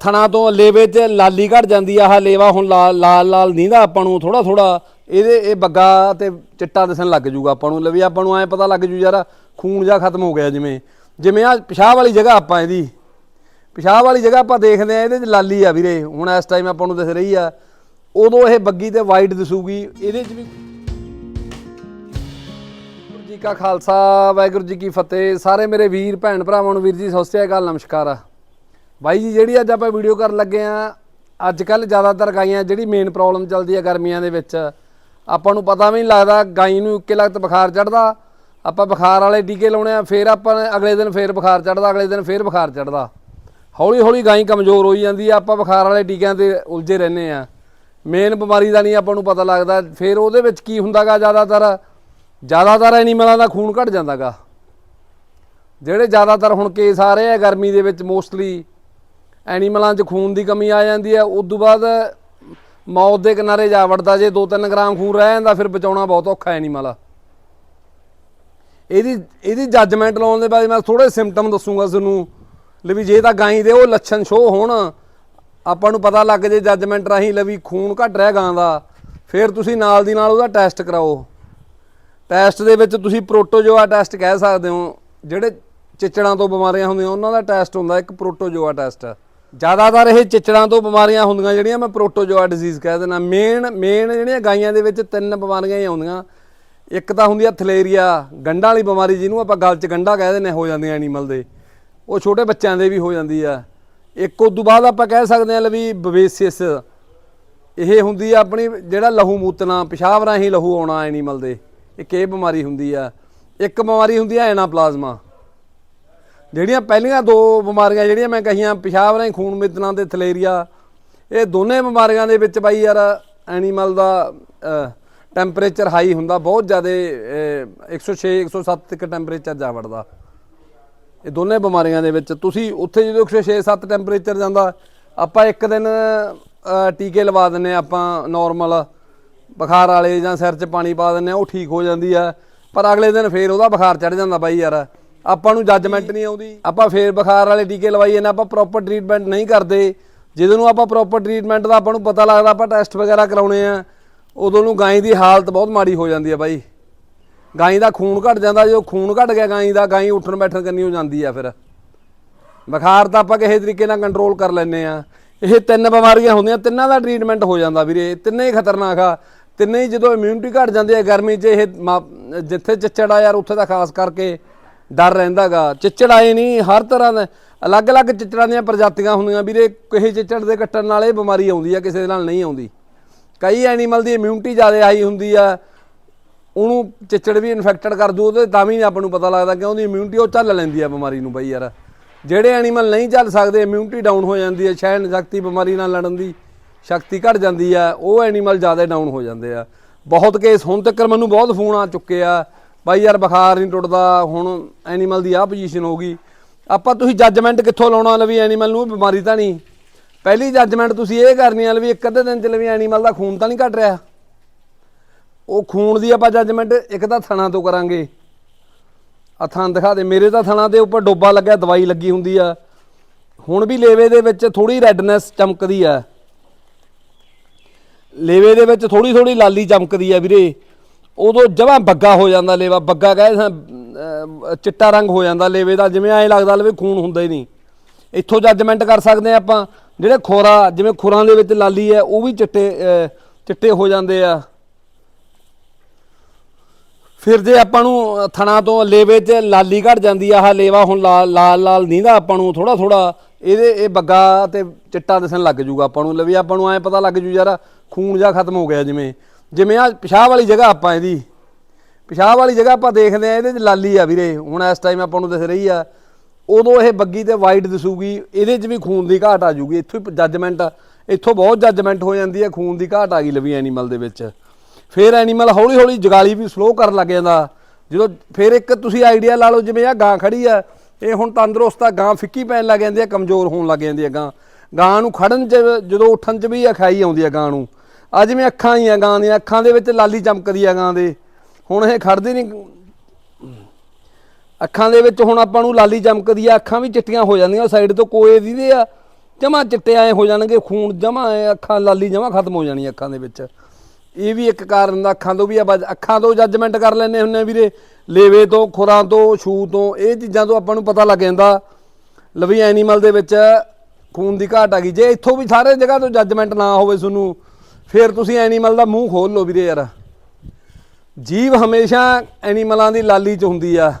ਥਣਾ ਤੋਂ ਲੇਵੇ 'ਚ ਲਾਲੀ ਘਟ ਜਾਂਦੀ ਆ, ਆਹ ਲੇਵਾ ਹੁਣ ਲਾਲ ਲਾਲ ਲਾਲ ਨੀਂਦਾ ਆਪਾਂ ਨੂੰ ਥੋੜਾ ਥੋੜਾ ਇਹਦੇ, ਇਹ ਬੱਗਾ ਤੇ ਚਿੱਟਾ ਦਿਸਣ ਲੱਗ ਜੂਗਾ ਆਪਾਂ ਨੂੰ, ਲਵੀ ਆਪਾਂ ਨੂੰ ਐ ਪਤਾ ਲੱਗ ਜੂ ਯਾਰ, ਖੂਨ ਜਾ ਖਤਮ ਹੋ ਗਿਆ ਜਿਵੇਂ। ਜਿਵੇਂ ਆ ਪਿਸ਼ਾਬ ਵਾਲੀ ਜਗ੍ਹਾ ਆਪਾਂ ਇਹਦੀ, ਪਿਸ਼ਾਬ ਵਾਲੀ ਜਗ੍ਹਾ ਆਪਾਂ ਦੇਖਦੇ ਆ, ਇਹਦੇ 'ਚ ਲਾਲੀ ਆ ਵੀਰੇ, ਹੁਣ ਇਸ ਟਾਈਮ ਆਪਾਂ ਨੂੰ ਦਿਸ ਰਹੀ ਆ। ਉਦੋਂ ਇਹ ਬੱਗੀ ਤੇ ਵਾਈਟ ਦਿਸੂਗੀ, ਇਹਦੇ 'ਚ ਵੀ ਵਾਹਿਗੁਰੂ ਜੀ ਕਾ ਖਾਲਸਾ, ਵਾਹਿਗੁਰੂ ਜੀ ਕੀ ਫਤਿਹ, ਸਾਰੇ ਮੇਰੇ ਵੀਰ, ਭੈਣ ਭਰਾਵਾਂ ਨੂੰ ਵੀਰ ਜੀ, ਸਤਿ ਸ੍ਰੀ ਅਕਾਲ, ਨਮਸਕਾਰ ਆ। ਬਾਈ ਜੀ, ਜਿਹੜੀ ਅੱਜ ਆਪਾਂ ਵੀਡੀਓ ਕਰਨ ਲੱਗੇ ਆ ਅੱਜ ਕੱਲ ਜ਼ਿਆਦਾਤਰ ਗਾਈਆਂ ਜਿਹੜੀ ਮੇਨ ਪ੍ਰੋਬਲਮ ਚੱਲਦੀ ਆ ਗਰਮੀਆਂ ਦੇ ਵਿੱਚ। ਆਪਾਂ ਨੂੰ ਪਤਾ ਵੀ ਨਹੀਂ ਲੱਗਦਾ, ਗਾਈ ਨੂੰ ਇੱਕੇ ਲਗਤ ਬੁਖਾਰ ਚੜਦਾ ਆਪਾਂ ਬੁਖਾਰ ਵਾਲੇ ਟੀਕੇ ਲਾਉਣੇ ਆ, ਫਿਰ ਆਪਾਂ ਅਗਲੇ ਦਿਨ ਫੇਰ ਬੁਖਾਰ ਚੜਦਾ ਅਗਲੇ ਦਿਨ ਫੇਰ ਬੁਖਾਰ ਚੜਦਾ ਹੌਲੀ ਹੌਲੀ ਗਾਈ ਕਮਜ਼ੋਰ ਹੋਈ ਜਾਂਦੀ ਆ, ਆਪਾਂ ਬੁਖਾਰ ਵਾਲੇ ਟੀਕਿਆਂ ਤੇ ਉਲਝੇ ਰਹਿੰਦੇ ਆ। ਮੇਨ ਬਿਮਾਰੀ ਦਾ ਨਹੀਂ ਆਪਾਂ ਨੂੰ ਪਤਾ ਲੱਗਦਾ, ਫਿਰ ਉਹਦੇ ਵਿੱਚ ਕੀ ਹੁੰਦਾਗਾ ਜ਼ਿਆਦਾਤਰ? ਜ਼ਿਆਦਾਤਰ ਐਨੀਮਲਾਂ ਦਾ ਖੂਨ ਘਟ ਜਾਂਦਾਗਾ। ਜਿਹੜੇ ਜ਼ਿਆਦਾਤਰ ਹੁਣ ਕੇਸ ਆ ਰਹੇ ਆ ਗਰਮੀ ਦੇ ਵਿੱਚ ਮੋਸਟਲੀ ਐਨੀਮਲਾਂ 'ਚ ਖੂਨ ਦੀ ਕਮੀ ਆ ਜਾਂਦੀ ਹੈ, ਉਸ ਤੋਂ ਬਾਅਦ ਮੌਤ ਦੇ ਕਿਨਾਰੇ ਜਾ ਵੜਦਾ ਜੇ 2-3 ਗ੍ਰਾਮ ਖੂਨ ਰਹਿ ਜਾਂਦਾ, ਫਿਰ ਬਚਾਉਣਾ ਬਹੁਤ ਔਖਾ ਐਨੀਮਲ ਆ। ਇਹਦੀ ਇਹਦੀ ਜੱਜਮੈਂਟ ਲਾਉਣ ਦੇ ਬਾਅਦ ਮੈਂ ਥੋੜੇ ਸਿੰਪਟਮ ਦੱਸੂਗਾ ਤੁਹਾਨੂੰ, ਲੈ ਵੀ ਜੇ ਤਾਂ ਗਾਈ ਦੇ ਉਹ ਲੱਛਣ ਸ਼ੋ ਹੋਣ, ਆਪਾਂ ਨੂੰ ਪਤਾ ਲੱਗ ਜੇ ਜੱਜਮੈਂਟ ਰਾਹੀਂ, ਲੈ ਖੂਨ ਘਟ ਰਿਹਾ ਗਾਂ ਦਾ, ਫਿਰ ਤੁਸੀਂ ਨਾਲ ਦੀ ਨਾਲ ਉਹਦਾ ਟੈਸਟ ਕਰਾਓ। ਟੈਸਟ ਦੇ ਵਿੱਚ ਤੁਸੀਂ ਪ੍ਰੋਟੋਜੋਆ ਟੈਸਟ ਕਹਿ ਸਕਦੇ ਹੋ, ਜਿਹੜੇ ਚਿੱਚੜਾਂ ਤੋਂ ਬਿਮਾਰੀਆਂ ਹੁੰਦੀਆਂ, ਉਹਨਾਂ ਦਾ ਟੈਸਟ ਹੁੰਦਾ, ਇੱਕ ਪ੍ਰੋਟੋਜੋਆ ਟੈਸਟ ਜ਼ਿਆਦਾਤਰ ਇਹ ਚਿੱਚੜਾਂ ਤੋਂ ਬਿਮਾਰੀਆਂ ਹੁੰਦੀਆਂ ਜਿਹੜੀਆਂ, ਮੈਂ ਪ੍ਰੋਟੋਜੋਆ ਡਿਜ਼ੀਜ਼ ਕਹਿ ਦਿੰਦਾ। ਮੇਨ ਮੇਨ ਜਿਹੜੀਆਂ ਗਾਈਆਂ ਦੇ ਵਿੱਚ ਤਿੰਨ ਬਿਮਾਰੀਆਂ ਹੀ ਆਉਂਦੀਆਂ। ਇੱਕ ਤਾਂ ਹੁੰਦੀ ਆ ਥਲੇਰੀਆ, ਗੰਢਾਂ ਵਾਲੀ ਬਿਮਾਰੀ ਜਿਹਨੂੰ ਆਪਾਂ ਗਲ 'ਚ ਗੰਢਾ ਕਹਿ ਦਿੰਦੇ ਹੋ ਜਾਂਦੀਆਂ ਐਨੀਮਲ ਦੇ। ਉਹ ਛੋਟੇ ਬੱਚਿਆਂ ਦੇ ਵੀ ਹੋ ਜਾਂਦੀ ਆ। ਇੱਕ ਉਸ ਤੋਂ ਬਾਅਦ ਆਪਾਂ ਕਹਿ ਸਕਦੇ ਹਾਂ ਲੈ ਵੀ ਬਵੇਸਿਸ ਇਹ ਹੁੰਦੀ ਆ ਆਪਣੀ ਜਿਹੜਾ ਲਹੂ ਮੂਤਣਾ ਪਿਸ਼ਾਬ ਰਾਹੀਂ ਲਹੂ ਆਉਣਾ ਐਨੀਮਲ ਦੇ। ਇੱਕ ਇਹ ਬਿਮਾਰੀ ਹੁੰਦੀ ਆ। ਇੱਕ ਬਿਮਾਰੀ ਹੁੰਦੀ ਆ ਐਨਾਪਲਾਜ਼ਮਾ। ਜਿਹੜੀਆਂ ਪਹਿਲੀਆਂ ਦੋ ਬਿਮਾਰੀਆਂ ਜਿਹੜੀਆਂ ਮੈਂ ਕਹੀਆਂ, ਪਿਸ਼ਾਬ ਰਾਹੀਂ ਖੂਨ ਮਿੱਤਣਾ ਤੇ ਥਲੇਰੀਆ, ਇਹ ਦੋਨੇ ਬਿਮਾਰੀਆਂ ਦੇ ਵਿੱਚ ਬਾਈ ਯਾਰ ਐਨੀਮਲ ਦਾ ਟੈਂਪਰੇਚਰ ਹਾਈ ਹੁੰਦਾ, ਬਹੁਤ ਜ਼ਿਆਦਾ 106 107 ਤੱਕ ਟੈਂਪਰੇਚਰ ਜਾ ਵੜਦਾ। ਇਹ ਦੋਨੇ ਬਿਮਾਰੀਆਂ ਦੇ ਵਿੱਚ, ਤੁਸੀਂ ਉੱਥੇ ਜਦੋਂ 106 7 ਟੈਂਪਰੇਚਰ ਜਾਂਦਾ, ਆਪਾਂ ਇੱਕ ਦਿਨ ਟੀਕੇ ਲਵਾ ਦਿੰਨੇ ਆ ਆਪਾਂ ਨਾਰਮਲ ਬੁਖਾਰ ਵਾਲੇ ਜਾਂ ਸਿਰ 'ਚ ਪਾਣੀ ਪਾ ਦਿੰਨੇ ਆ ਉਹ ਠੀਕ ਹੋ ਜਾਂਦੀ ਆ, ਪਰ ਅਗਲੇ ਦਿਨ ਫੇਰ ਉਹਦਾ ਬੁਖਾਰ ਚੜ ਜਾਂਦਾ ਬਾਈ ਯਾਰ। ਆਪਾਂ ਨੂੰ ਜੱਜਮੈਂਟ ਨਹੀਂ ਆਉਂਦੀ। ਆਪਾਂ ਫੇਰ ਬੁਖਾਰ ਵਾਲੇ ਟੀਕੇ ਲਵਾਈਏ ਨਾ ਆਪਾਂ ਪ੍ਰੋਪਰ ਟ੍ਰੀਟਮੈਂਟ ਨਹੀਂ ਕਰਦੇ। ਜਦੋਂ ਨੂੰ ਆਪਾਂ ਪ੍ਰੋਪਰ ਟ੍ਰੀਟਮੈਂਟ ਦਾ ਆਪਾਂ ਨੂੰ ਪਤਾ ਲੱਗਦਾ ਆਪਾਂ ਟੈਸਟ ਵਗੈਰਾ ਕਰਾਉਣੇ ਆ ਉਦੋਂ ਨੂੰ ਗਾਂ ਦੀ ਹਾਲਤ ਬਹੁਤ ਮਾੜੀ ਹੋ ਜਾਂਦੀ ਆ ਬਾਈ। ਗਾਂ ਦਾ ਖੂਨ ਘਟ ਜਾਂਦਾ ਜਦੋਂ ਖੂਨ ਘਟ ਗਿਆ ਗਾਂ ਦਾ ਗਾਂ ਉੱਠਣ ਬੈਠਣ ਕਰਨੀ ਹੋ ਜਾਂਦੀ ਆ ਫਿਰ। ਬੁਖਾਰ ਤਾਂ ਆਪਾਂ ਕਿਸੇ ਤਰੀਕੇ ਨਾਲ ਕੰਟਰੋਲ ਕਰ ਲੈਨੇ ਆ। ਇਹ ਤਿੰਨ ਬਿਮਾਰੀਆਂ ਹੁੰਦੀਆਂ ਤਿੰਨਾਂ ਦਾ ਟ੍ਰੀਟਮੈਂਟ ਹੋ ਜਾਂਦਾ ਵੀਰੇ। ਤਿੰਨੇ ਹੀ ਖਤਰਨਾਕ ਆ। ਤਿੰਨੇ ਹੀ ਜਦੋਂ ਇਮਿਊਨਿਟੀ ਘਟ ਜਾਂਦੀ ਹੈ ਗਰਮੀ 'ਚ ਇਹ ਜਿੱਥੇ ਚਿੱਚੜ ਆ ਯਾਰ ਉੱਥੇ ਤਾਂ ਖਾਸ ਕਰਕੇ ਡਰ ਰਹਿੰਦਾਗਾ। ਚਿੱਚੜ ਆਏ ਨਹੀਂ ਹਰ ਤਰ੍ਹਾਂ ਦਾ ਅਲੱਗ-ਅਲੱਗ ਚਿੱਚੜਾਂ ਦੀਆਂ ਪ੍ਰਜਾਤੀਆਂ ਹੁੰਦੀਆਂ। ਵੀਰੇ ਕਿਸੇ ਚਿੱਚੜ ਦੇ ਕੱਟਣ ਨਾਲ ਇਹ ਬਿਮਾਰੀ ਆਉਂਦੀ ਆ, ਕਿਸੇ ਦੇ ਨਾਲ ਨਹੀਂ ਆਉਂਦੀ। ਕਈ ਐਨੀਮਲ ਦੀ ਇਮਿਊਨਿਟੀ ਜ਼ਿਆਦਾ ਹਾਈ ਹੁੰਦੀ ਆ। ਉਹਨੂੰ ਚਿੱਚੜ ਵੀ ਇਨਫੈਕਟਡ ਕਰ ਦੂ, ਉਹਦੇ ਤਾਂ ਵੀ ਨਹੀਂ ਆਪਾਂ ਨੂੰ ਪਤਾ ਲੱਗਦਾ ਕਿ ਉਹਦੀ ਇਮਿਊਨਿਟੀ ਉਹ ਚੱਲ ਲੈਂਦੀ ਆ ਬਿਮਾਰੀ ਨੂੰ ਬਈ ਯਾਰ। ਜਿਹੜੇ ਐਨੀਮਲ ਨਹੀਂ ਚੱਲ ਸਕਦੇ ਇਮਿਊਨਿਟੀ ਡਾਊਨ ਹੋ ਜਾਂਦੀ ਹੈ ਸ਼ਹਿਣ ਸ਼ਕਤੀ ਬਿਮਾਰੀ ਨਾਲ ਲੜਨ ਦੀ ਸ਼ਕਤੀ ਘਟ ਜਾਂਦੀ ਆ, ਉਹ ਐਨੀਮਲ ਜ਼ਿਆਦਾ ਡਾਊਨ ਹੋ ਜਾਂਦੇ ਆ। ਬਹੁਤ ਕੇਸ ਹੁਣ ਤੱਕ ਮੈਨੂੰ ਬਹੁਤ ਫੋਨ ਆ ਚੁੱਕੇ ਆ। ਬਾਈ ਯਾਰ ਬੁਖਾਰ ਨਹੀਂ ਟੁੱਟਦਾ, ਹੁਣ ਐਨੀਮਲ ਦੀ ਆਹ ਪੋਜੀਸ਼ਨ ਹੋ ਗਈ। ਆਪਾਂ ਤੁਸੀਂ ਜੱਜਮੈਂਟ ਕਿੱਥੋਂ ਲਾਉਣਾ ਲਵੀ ਐਨੀਮਲ ਨੂੰ, ਬਿਮਾਰੀ ਤਾਂ ਨਹੀਂ। ਪਹਿਲੀ ਜੱਜਮੈਂਟ ਤੁਸੀਂ ਇਹ ਕਰਨੀ ਆ ਲਵੀ ਇੱਕ ਅੱਧੇ ਦਿਨ ਚ ਲਵੀ ਐਨੀਮਲ ਦਾ ਖੂਨ ਤਾਂ ਨਹੀਂ ਘਟ ਰਿਹਾ। ਉਹ ਖੂਨ ਦੀ ਆਪਾਂ ਜੱਜਮੈਂਟ ਇੱਕ ਤਾਂ ਥਣਾ ਤੋਂ ਕਰਾਂਗੇ। ਆ ਥਣ ਦਿਖਾ ਦੇ, ਮੇਰੇ ਤਾਂ ਥਣਾ ਦੇ ਉੱਪਰ ਡੋਬਾ ਲੱਗਿਆ, ਦਵਾਈ ਲੱਗੀ ਹੁੰਦੀ ਆ। ਹੁਣ ਵੀ ਲੇਵੇ ਦੇ ਵਿੱਚ ਥੋੜੀ ਰੈਡਨੈਸ ਚਮਕਦੀ ਆ। ਲੇਵੇ ਦੇ ਵਿੱਚ ਥੋੜੀ ਥੋੜੀ ਲਾਲੀ ਚਮਕਦੀ ਆ ਵੀਰੇ। ਉਦੋਂ ਜਮਾਂ ਬੱਗਾ ਹੋ ਜਾਂਦਾ ਲੇਵਾ, ਬੱਗਾ ਕਹੇ ਚਿੱਟਾ ਰੰਗ ਹੋ ਜਾਂਦਾ ਲੇਵੇ ਦਾ, ਜਿਵੇਂ ਐਂ ਲੱਗਦਾ ਲਵੇ ਖੂਨ ਹੁੰਦਾ ਹੀ ਨਹੀਂ। ਇੱਥੋਂ ਜੱਜਮੈਂਟ ਕਰ ਸਕਦੇ ਆ ਆਪਾਂ, ਜਿਹੜੇ ਖੋਰਾ, ਜਿਵੇਂ ਖੁਰਾਂ ਦੇ ਵਿੱਚ ਲਾਲੀ ਹੈ, ਉਹ ਵੀ ਚਿੱਟੇ ਚਿੱਟੇ ਹੋ ਜਾਂਦੇ ਆ। ਫਿਰ ਜੇ ਆਪਾਂ ਨੂੰ ਥਣਾ ਤੋਂ ਲੇਵੇ 'ਚ ਲਾਲੀ ਘਟ ਜਾਂਦੀ ਆ, ਆਹ ਲੇਵਾ ਹੁਣ ਲਾਲ ਲਾਲ ਲਾਲ ਨੀਂਦਾ ਆਪਾਂ ਨੂੰ ਥੋੜਾ ਥੋੜਾ ਇਹਦੇ, ਇਹ ਬੱਗਾ ਤੇ ਚਿੱਟਾ ਦਿਸਣ ਲੱਗ ਜੂਗਾ ਆਪਾਂ ਨੂੰ। ਲਵੀ ਆਪਾਂ ਨੂੰ ਐ ਪਤਾ ਲੱਗ ਜੂ ਯਾਰ, ਖੂਨ ਜਾ ਖਤਮ ਹੋ ਗਿਆ ਜਿਵੇਂ। ਜਿਵੇਂ ਆ ਪਿਸ਼ਾਬ ਵਾਲੀ ਜਗ੍ਹਾ ਆਪਾਂ ਇਹਦੀ, ਪਿਸ਼ਾਬ ਵਾਲੀ ਜਗ੍ਹਾ ਆਪਾਂ ਦੇਖਦੇ ਆ ਇਹਦੇ 'ਚ ਲਾਲੀ ਆ ਵੀਰੇ। ਹੁਣ ਇਸ ਟਾਈਮ ਆਪਾਂ ਨੂੰ ਦਿਸ ਰਹੀ ਆ, ਉਦੋਂ ਇਹ ਬੱਗੀ ਤੇ ਵਾਈਟ ਦਿਸੂਗੀ, ਇਹਦੇ 'ਚ ਵੀ ਖੂਨ ਦੀ ਘਾਟ ਆ ਜੂਗੀ। ਇੱਥੋਂ ਹੀ ਜੱਜਮੈਂਟ ਇੱਥੋਂ ਬਹੁਤ ਜੱਜਮੈਂਟ ਹੋ ਜਾਂਦੀ ਹੈ ਖੂਨ ਦੀ ਘਾਟ ਆ ਗਈ ਲਵੀ ਐਨੀਮਲ ਦੇ ਵਿੱਚ। ਫਿਰ ਐਨੀਮਲ ਹੌਲੀ ਹੌਲੀ ਜਗਾਲੀ ਵੀ ਸਲੋ ਕਰਨ ਲੱਗ ਜਾਂਦਾ। ਜਦੋਂ ਫਿਰ ਇੱਕ ਤੁਸੀਂ ਆਈਡੀਆ ਲਾ ਲਓ, ਜਿਵੇਂ ਆ ਗਾਂ ਖੜੀ ਆ, ਇਹ ਹੁਣ ਤੰਦਰੁਸਤ ਆ, ਗਾਂ ਫਿੱਕੀ ਪੈਣ ਲੱਗ ਜਾਂਦੀ ਆ, ਕਮਜ਼ੋਰ ਹੋਣ ਲੱਗ ਜਾਂਦੀ ਆ ਗਾਂ। ਗਾਂ ਨੂੰ ਖੜਨ ਚ, ਜਦੋਂ ਉੱਠਣ ਚ ਵੀ ਅਖਾਈ ਆਉਂਦੀ ਆ ਗਾਂ ਨੂੰ। ਆ ਜਿਵੇਂ ਅੱਖਾਂ ਹੀ ਆ ਗਾਂ ਦੀਆਂ, ਅੱਖਾਂ ਦੇ ਵਿੱਚ ਲਾਲੀ ਚਮਕਦੀ ਆ ਗਾਂ ਦੇ। ਹੁਣ ਇਹ ਖੜਦੀ ਨਹੀਂ ਅੱਖਾਂ ਦੇ ਵਿੱਚ ਹੁਣ ਆਪਾਂ ਨੂੰ ਲਾਲੀ ਚਮਕਦੀ ਆ, ਅੱਖਾਂ ਵੀ ਚਿੱਟੀਆਂ ਹੋ ਜਾਂਦੀਆਂ, ਸਾਈਡ ਤੋਂ ਕੋਏ ਦੀਦੇ ਆ। ਜਮਾ ਚਿੱਟੇ ਆਏ ਹੋ ਜਾਣਗੇ, ਖੂਨ ਜਮਾ ਅੱਖਾਂ ਲਾਲੀ ਜਮਾ ਖਤਮ ਹੋ ਜਾਣੀ ਅੱਖਾਂ ਦੇ ਵਿੱਚ। ਇਹ ਵੀ ਇੱਕ ਕਾਰਨ ਦਾ ਅੱਖਾਂ ਤੋਂ ਵੀ ਆਪਾਂ, ਅੱਖਾਂ ਤੋਂ ਜੱਜਮੈਂਟ ਕਰ ਲੈਨੇ ਹੁੰਨੇ ਆ ਵੀਰੇ। ਲੇਵੇ ਤੋਂ, ਖੁਰਾਂ ਤੋਂ, ਛੂ ਤੋਂ, ਇਹ ਚੀਜ਼ਾਂ ਤੋਂ ਆਪਾਂ ਨੂੰ ਪਤਾ ਲੱਗ ਜਾਂਦਾ। ਲਵੀ ਐਨੀਮਲ ਦੇ ਵਿੱਚ ਖੂਨ ਦੀ ਘਾਟ ਆ ਗਈ। ਜੇ ਇੱਥੋਂ ਵੀ ਸਾਰੇ ਜਗ੍ਹਾ ਤੋਂ ਜੱਜਮੈਂਟ ਨਾ ਹੋਵੇ ਤੁਹਾਨੂੰ ਫਿਰ ਤੁਸੀਂ ਐਨੀਮਲ ਦਾ ਮੂੰਹ ਖੋਲ ਲਓ ਵੀਰੇ ਯਾਰ। ਜੀਵ ਹਮੇਸ਼ਾ ਐਨੀਮਲਾਂ ਦੀ ਲਾਲੀ 'ਚ ਹੁੰਦੀ ਆ।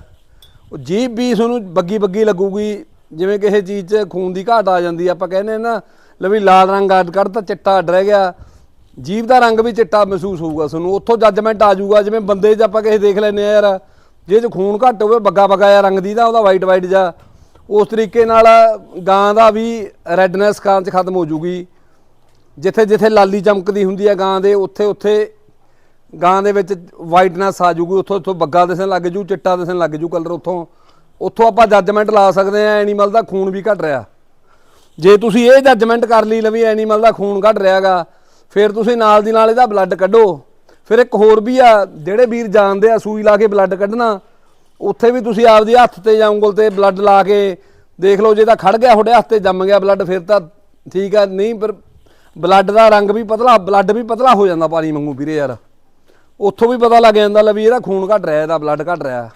ਉਹ ਜੀਵ ਵੀ ਤੁਹਾਨੂੰ ਬੱਗੀ ਬੱਗੀ ਲੱਗੂਗੀ। ਜਿਵੇਂ ਕਿਸੇ ਚੀਜ਼ 'ਚ ਖੂਨ ਦੀ ਘਾਟ ਆ ਜਾਂਦੀ ਆਪਾਂ ਕਹਿੰਦੇ ਆ ਨਾ ਲਵੀ ਲਾਲ ਰੰਗ ਅੱਡ ਕੱਢ ਤਾਂ ਚਿੱਟਾ ਅੱਡ ਰਹਿ ਗਿਆ। ਜੀਵ ਦਾ ਰੰਗ ਵੀ ਚਿੱਟਾ ਮਹਿਸੂਸ ਹੋਊਗਾ ਤੁਹਾਨੂੰ ਉੱਥੋਂ ਜੱਜਮੈਂਟ ਆ ਜਾਊਗਾ। ਜਿਵੇਂ ਬੰਦੇ 'ਚ ਆਪਾਂ ਕਿਸੇ ਦੇਖ ਲੈਨੇ ਆ ਯਾਰ, ਜੇ 'ਚ ਖੂਨ ਘੱਟ ਹੋਵੇ, ਬੱਗਾ ਬੱਗਾ ਜਿਹਾ ਰੰਗ ਦੀ ਦਾ ਉਹਦਾ ਵਾਈਟ ਵਾਈਟ ਜਾ ਉਸ ਤਰੀਕੇ ਨਾਲ ਗਾਂ ਦਾ ਵੀ ਰੈਡਨੈਸ ਕਾਂ 'ਚ ਖਤਮ ਹੋ ਜੂਗੀ। ਜਿੱਥੇ ਜਿੱਥੇ ਲਾਲੀ ਚਮਕਦੀ ਹੁੰਦੀ ਹੈ ਗਾਂ ਦੇ, ਉੱਥੇ ਉੱਥੇ ਗਾਂ ਦੇ ਵਿੱਚ ਵਾਈਟਨੈਸ ਆ ਜੂਗੀ ਉੱਥੋਂ ਉੱਥੋਂ ਬੱਗਾ ਦਿਸਣ ਲੱਗ ਜੂ, ਚਿੱਟਾ ਦਿਸਣ ਲੱਗ ਜੂ ਕਲਰ ਉੱਥੋਂ। ਉੱਥੋਂ ਆਪਾਂ ਜੱਜਮੈਂਟ ਲਾ ਸਕਦੇ ਆ ਐਨੀਮਲ ਦਾ ਖੂਨ ਵੀ ਘਟ ਰਿਹਾ। ਜੇ ਤੁਸੀਂ ਇਹ ਜੱਜਮੈਂਟ ਕਰ ਲਈ ਲਵੀ ਐਨੀਮਲ ਦਾ ਖੂਨ ਘਟ ਰਿਹਾਗਾ, ਫਿਰ ਤੁਸੀਂ ਨਾਲ ਦੀ ਨਾਲ ਇਹਦਾ ਬਲੱਡ ਕੱਢੋ। ਫਿਰ ਇੱਕ ਹੋਰ ਵੀ ਆ, ਜਿਹੜੇ ਵੀਰ ਜਾਣਦੇ ਆ ਸੂਈ ਲਾ ਕੇ ਬਲੱਡ ਕੱਢਣਾ, ਉੱਥੇ ਵੀ ਤੁਸੀਂ ਆਪਦੀ ਹੱਥ ਤੇ ਜਾਂ ਉਂਗਲ ਤੇ ਬਲੱਡ ਲਾ ਕੇ ਦੇਖ ਲਓ, ਜੇ ਤਾਂ ਖੜ ਗਿਆ, ਤੁਹਾਡੇ ਹੱਥ ਤੇ ਜੰਮ ਗਿਆ ਬਲੱਡ ਫਿਰ ਤਾਂ ਠੀਕ ਆ, ਨਹੀਂ, ਪਰ ਬਲੱਡ ਦਾ ਰੰਗ ਵੀ ਪਤਲਾ, ਬਲੱਡ ਵੀ ਪਤਲਾ ਹੋ ਜਾਂਦਾ ਪਾਣੀ ਵਾਂਗੂ ਵੀਰੇ ਯਾਰ। ਉੱਥੋਂ ਵੀ ਪਤਾ ਲੱਗ ਜਾਂਦਾ ਲੈ ਵੀ ਇਹਦਾ ਖੂਨ ਘਟ ਰਿਹਾ, ਇਹਦਾ ਬਲੱਡ ਘਟ ਰਿਹਾ।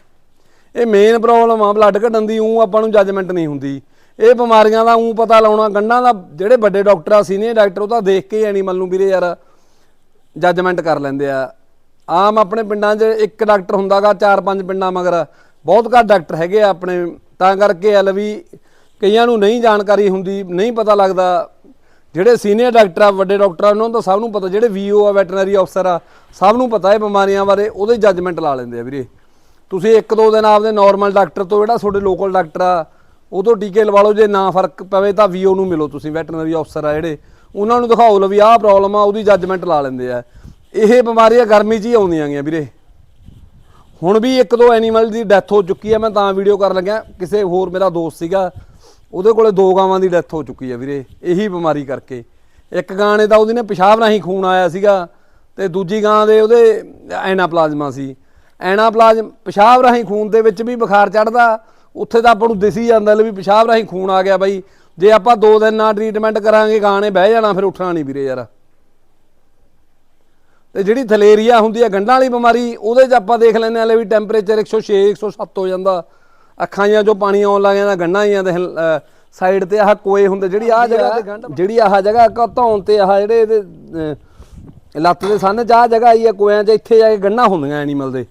ਇਹ ਮੇਨ ਪ੍ਰੋਬਲਮ ਆ, ਬਲੱਡ ਘਟਣ ਦੀ ਉਹ ਆਪਾਂ ਨੂੰ ਜੱਜਮੈਂਟ ਨਹੀਂ ਹੁੰਦੀ। ਇਹ ਬਿਮਾਰੀਆਂ ਦਾ ਉਹ ਪਤਾ ਲਾਉਣਾ, ਗੰਢਾਂ ਦਾ ਜਿਹੜੇ ਵੱਡੇ ਡਾਕਟਰ ਆ ਸੀਨੀਅਰ ਡਾਕਟਰ ਉਹ ਤਾਂ ਦੇਖ ਕੇ ਐਨੀਮਲ ਨੂੰ ਵੀਰੇ ਯਾਰ ਜੱਜਮੈਂਟ ਕਰ ਲੈਂਦੇ ਆ। ਆਮ ਆਪਣੇ ਪਿੰਡਾਂ 'ਚ ਇੱਕ ਡਾਕਟਰ ਹੁੰਦਾਗਾ, ਚਾਰ ਪੰਜ ਪਿੰਡਾਂ ਮਗਰ। ਬਹੁਤ ਘੱਟ ਡਾਕਟਰ ਹੈਗੇ ਆ ਆਪਣੇ। ਤਾਂ ਕਰਕੇ ਐਲ ਵੀ ਕਈਆਂ ਨੂੰ ਨਹੀਂ ਜਾਣਕਾਰੀ ਹੁੰਦੀ, ਨਹੀਂ ਪਤਾ ਲੱਗਦਾ। ਜਿਹੜੇ ਸੀਨੀਅਰ ਡਾਕਟਰ ਆ, ਵੱਡੇ ਡਾਕਟਰ ਆ, ਉਹਨਾਂ ਦਾ ਸਭ ਨੂੰ ਪਤਾ, ਜਿਹੜੇ ਵੀਓ ਆ ਵੈਟਰਨਰੀ ਅਫਸਰ ਆ, ਸਭ ਨੂੰ ਪਤਾ ਹੈ ਬਿਮਾਰੀਆਂ ਬਾਰੇ, ਉਹਦੇ ਜੱਜਮੈਂਟ ਲਾ ਲੈਂਦੇ ਆ ਵੀਰੇ। ਤੁਸੀਂ ਇੱਕ ਦੋ ਦਿਨ ਆਪਦੇ ਨਾਰਮਲ ਡਾਕਟਰ ਤੋਂ, ਜਿਹੜਾ ਤੁਹਾਡੇ ਲੋਕਲ ਡਾਕਟਰ ਆ ਉਹ ਤੋਂ ਟੀਕੇ ਲਵਾ ਲਓ, ਜੇ ਨਾ ਫ਼ਰਕ ਪਵੇ ਤਾਂ ਵੀਓ ਨੂੰ ਮਿਲੋ ਤੁਸੀਂ ਵੈਟਰਨਰੀ ਅਫਸਰ ਆ ਜਿਹੜੇ। ਉਹਨਾਂ ਨੂੰ ਦਿਖਾਓ ਲਓ ਵੀ ਆਹ ਪ੍ਰੋਬਲਮ ਆ, ਉਹਦੀ ਜੱਜਮੈਂਟ ਲਾ ਲੈਂਦੇ ਆ। ਇਹ ਬਿਮਾਰੀਆਂ ਗਰਮੀ 'ਚ ਹੀ ਆਉਂਦੀਆਂ ਗੀਆਂ ਵੀਰੇ। ਹੁਣ ਵੀ ਇੱਕ ਦੋ ਐਨੀਮਲ ਦੀ ਡੈਥ ਹੋ ਚੁੱਕੀ ਹੈ ਮੈਂ ਤਾਂ ਵੀਡੀਓ ਕਰਨ ਲੱਗਿਆ, ਕਿਸੇ ਹੋਰ ਮੇਰਾ ਦੋਸਤ ਸੀਗਾ ਉਹਦੇ ਕੋਲੇ ਦੋ ਗਾਵਾਂ ਦੀ ਡੈਥ ਹੋ ਚੁੱਕੀ ਹੈ ਵੀਰੇ, ਇਹੀ ਬਿਮਾਰੀ ਕਰਕੇ। ਇੱਕ ਗਾਂ ਨੇ ਤਾਂ ਉਹਦੀ ਨੇ ਪਿਸ਼ਾਬ ਰਾਹੀਂ ਖੂਨ ਆਇਆ ਸੀਗਾ ਤੇ ਦੂਜੀ ਗਾਂ ਦੇ ਉਹਦੇ ਐਨਾਪਲਾਜ਼ਮਾ ਸੀ। ਐਨਾਪਲਾਜ਼ਮ, ਪਿਸ਼ਾਬ ਰਾਹੀਂ ਖੂਨ ਦੇ ਵਿੱਚ ਵੀ ਬੁਖਾਰ ਚੜਦਾ ਉੱਥੇ ਤਾਂ ਆਪਾਂ ਨੂੰ ਦਿਸੀ ਜਾਂਦਾ ਲੈ ਵੀ ਪਿਸ਼ਾਬ ਰਾਹੀਂ ਖੂਨ ਆ ਗਿਆ ਬਾਈ। ਜੇ ਆਪਾਂ ਦੋ ਦਿਨ ਨਾ ਟ੍ਰੀਟਮੈਂਟ ਕਰਾਂਗੇ ਗਾਂ ਨੇ ਬਹਿ ਜਾਣਾ, ਫਿਰ ਉੱਠਣਾ ਨਹੀਂ ਵੀਰੇ ਯਾਰ। ਤੇ ਜਿਹੜੀ ਥਲੇਰੀਆ ਹੁੰਦੀ ਹੈ ਗੰਢਾਂ ਵਾਲੀ ਬਿਮਾਰੀ, ਉਹਦੇ 'ਚ ਆਪਾਂ ਦੇਖ ਲੈਂਦੇ ਆ ਲੈ ਵੀ ਟੈਂਪਰੇਚਰ 106 107 ਹੋ ਜਾਂਦਾ। ਅੱਖਾਂ ਜਾਂ ਜੋ ਪਾਣੀ ਆਉਣ ਲੱਗ ਜਾਂਦਾ ਗੰਢਾਂ ਜਾਂ ਦੇ ਸਾਈਡ ਤੇ ਆਹ ਕੋਏ ਹੁੰਦੇ ਜਿਹੜੀ ਆਹ ਜਗ੍ਹਾ ਜਿਹੜੀ ਆਹ ਜਗ੍ਹਾ ਧੌਣ ਤੇ ਆਹ ਜਿਹੜੇ ਇਹਦੇ ਲੱਤ ਦੇ ਸੰਨ 'ਚ ਆਹ ਜਗ੍ਹਾ ਆਈ ਆ ਕੋਇਆਂ 'ਚ ਇੱਥੇ ਜਾ ਕੇ ਗੰਢਾਂ ਹੁੰਦੀਆਂ ਐਨੀਮਲ ਦੇ।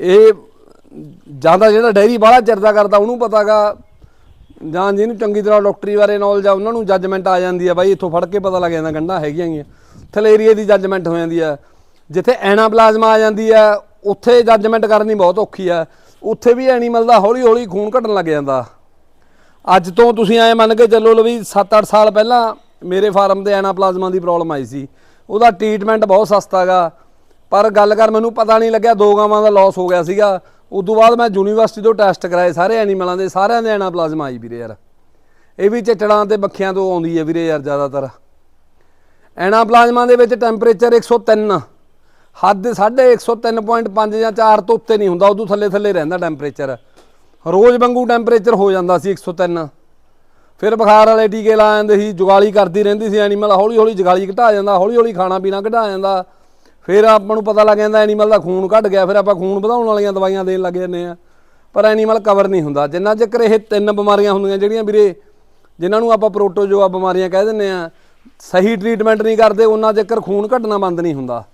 ਇਹ ਜ਼ਿਆਦਾ ਜਿਹੜਾ ਡੈਰੀ ਬਾਹਲਾ ਚਰਦਾ ਕਰਦਾ ਉਹਨੂੰ ਪਤਾਗਾ ਜਾਂ ਜਿਹਨੂੰ ਚੰਗੀ ਤਰ੍ਹਾਂ ਡਾਕਟਰੀ ਬਾਰੇ ਨੌਲੇਜ ਆ ਉਹਨਾਂ ਨੂੰ ਜੱਜਮੈਂਟ ਆ ਜਾਂਦੀ ਆ ਬਾਈ ਇੱਥੋਂ ਫੜ ਕੇ ਪਤਾ ਲੱਗ ਜਾਂਦਾ ਗੰਢਾਂ ਹੈਗੀਆਂ ਗੀਆਂ ਥਲੇਰੀਏ ਦੀ ਜੱਜਮੈਂਟ ਹੋ ਜਾਂਦੀ ਆ। ਜਿੱਥੇ ਐਨਾਪਲਾਜ਼ਮਾ ਆ ਜਾਂਦੀ ਆ ਉੱਥੇ ਜੱਜਮੈਂਟ ਕਰਨੀ ਬਹੁਤ ਔਖੀ ਆ। ਉੱਥੇ ਵੀ ਐਨੀਮਲ ਦਾ ਹੌਲੀ ਹੌਲੀ ਖੂਨ ਘਟਣ ਲੱਗ ਜਾਂਦਾ। ਅੱਜ ਤੋਂ ਤੁਸੀਂ ਐ ਮੰਨ ਕੇ ਚੱਲੋ ਲੋ ਵੀ 7-8 ਸਾਲ ਪਹਿਲਾਂ ਮੇਰੇ ਫਾਰਮ ਤੇ ਐਨਾਪਲਾਜ਼ਮਾ ਦੀ ਪ੍ਰੋਬਲਮ ਆਈ ਸੀ। ਉਹਦਾ ਟ੍ਰੀਟਮੈਂਟ ਬਹੁਤ ਸਸਤਾਗਾ ਪਰ ਗੱਲ ਕਰ, ਮੈਨੂੰ ਪਤਾ ਨਹੀਂ ਲੱਗਿਆ ਦੋ ਗਾਵਾਂ ਦਾ ਲਾਸ ਹੋ ਗਿਆ ਸੀਗਾ। ਉਦੋਂ ਬਾਅਦ ਮੈਂ ਯੂਨੀਵਰਸਿਟੀ ਤੋਂ ਟੈਸਟ ਕਰਾਏ ਸਾਰੇ ਐਨੀਮਲਾਂ ਦੇ, ਸਾਰਿਆਂ ਦੇ ਐਨਾਪਲਾਜ਼ਮਾ ਆਈ ਵੀਰੇ ਯਾਰ। ਇਹ ਵੀ ਚਿੱਟੜਾਂ ਤੇ ਬੱਖੀਆਂ ਤੋਂ ਆਉਂਦੀ ਹੈ ਵੀਰੇ ਯਾਰ ਜ਼ਿਆਦਾਤਰ। ਐਨਾਪਲਾਜ਼ਮਾ ਦੇ ਵਿੱਚ ਟੈਂਪਰੇਚਰ 103 ਹੱਦ ਸਾਢੇ 103.5 ਜਾਂ 4 ਤੋਂ ਉੱਤੇ ਨਹੀਂ ਹੁੰਦਾ, ਉਦੋਂ ਥੱਲੇ ਥੱਲੇ ਰਹਿੰਦਾ ਟੈਂਪਰੇਚਰ ਰੋਜ਼ ਵਾਂਗੂ ਟੈਂਪਰੇਚਰ ਹੋ ਜਾਂਦਾ ਸੀ 103 ਫਿਰ ਬੁਖਾਰ ਵਾਲੇ ਟੀਕੇ ਲਾ ਜਾਂਦੇ ਸੀ, ਜੁਗਾਲੀ ਕਰਦੀ ਰਹਿੰਦੀ ਸੀ ਐਨੀਮਲ ਹੌਲੀ ਹੌਲੀ ਜੁਗਾਲੀ ਘਟਾ ਜਾਂਦਾ, ਹੌਲੀ ਹੌਲੀ ਖਾਣਾ ਪੀਣਾ ਘਟਾ ਜਾਂਦਾ। ਫਿਰ ਆਪਾਂ ਨੂੰ ਪਤਾ ਲੱਗ ਜਾਂਦਾ ਐਨੀਮਲ ਦਾ ਖੂਨ ਘਟ ਗਿਆ, ਫਿਰ ਆਪਾਂ ਖੂਨ ਵਧਾਉਣ ਵਾਲੀਆਂ ਦਵਾਈਆਂ ਦੇਣ ਲੱਗ ਜਾਂਦੇ ਆ ਪਰ ਐਨੀਮਲ ਕਵਰ ਨਹੀਂ ਹੁੰਦਾ। ਜਿੰਨਾ ਚਿਰ ਇਹ ਤਿੰਨ ਬਿਮਾਰੀਆਂ ਹੁੰਦੀਆਂ ਜਿਹੜੀਆਂ ਵੀਰੇ, ਜਿਨ੍ਹਾਂ ਨੂੰ ਆਪਾਂ ਪ੍ਰੋਟੋਜੋਆ ਬਿਮਾਰੀਆਂ ਕਹਿ ਦਿੰਦੇ ਆ ਸਹੀ ਟ੍ਰੀਟਮੈਂਟ ਨਹੀਂ ਕਰਦੇ, ਉਹਨਾਂ ਚਿਰ ਖੂਨ ਘਟਣਾ ਬੰਦ ਨਹੀਂ ਹੁੰਦਾ।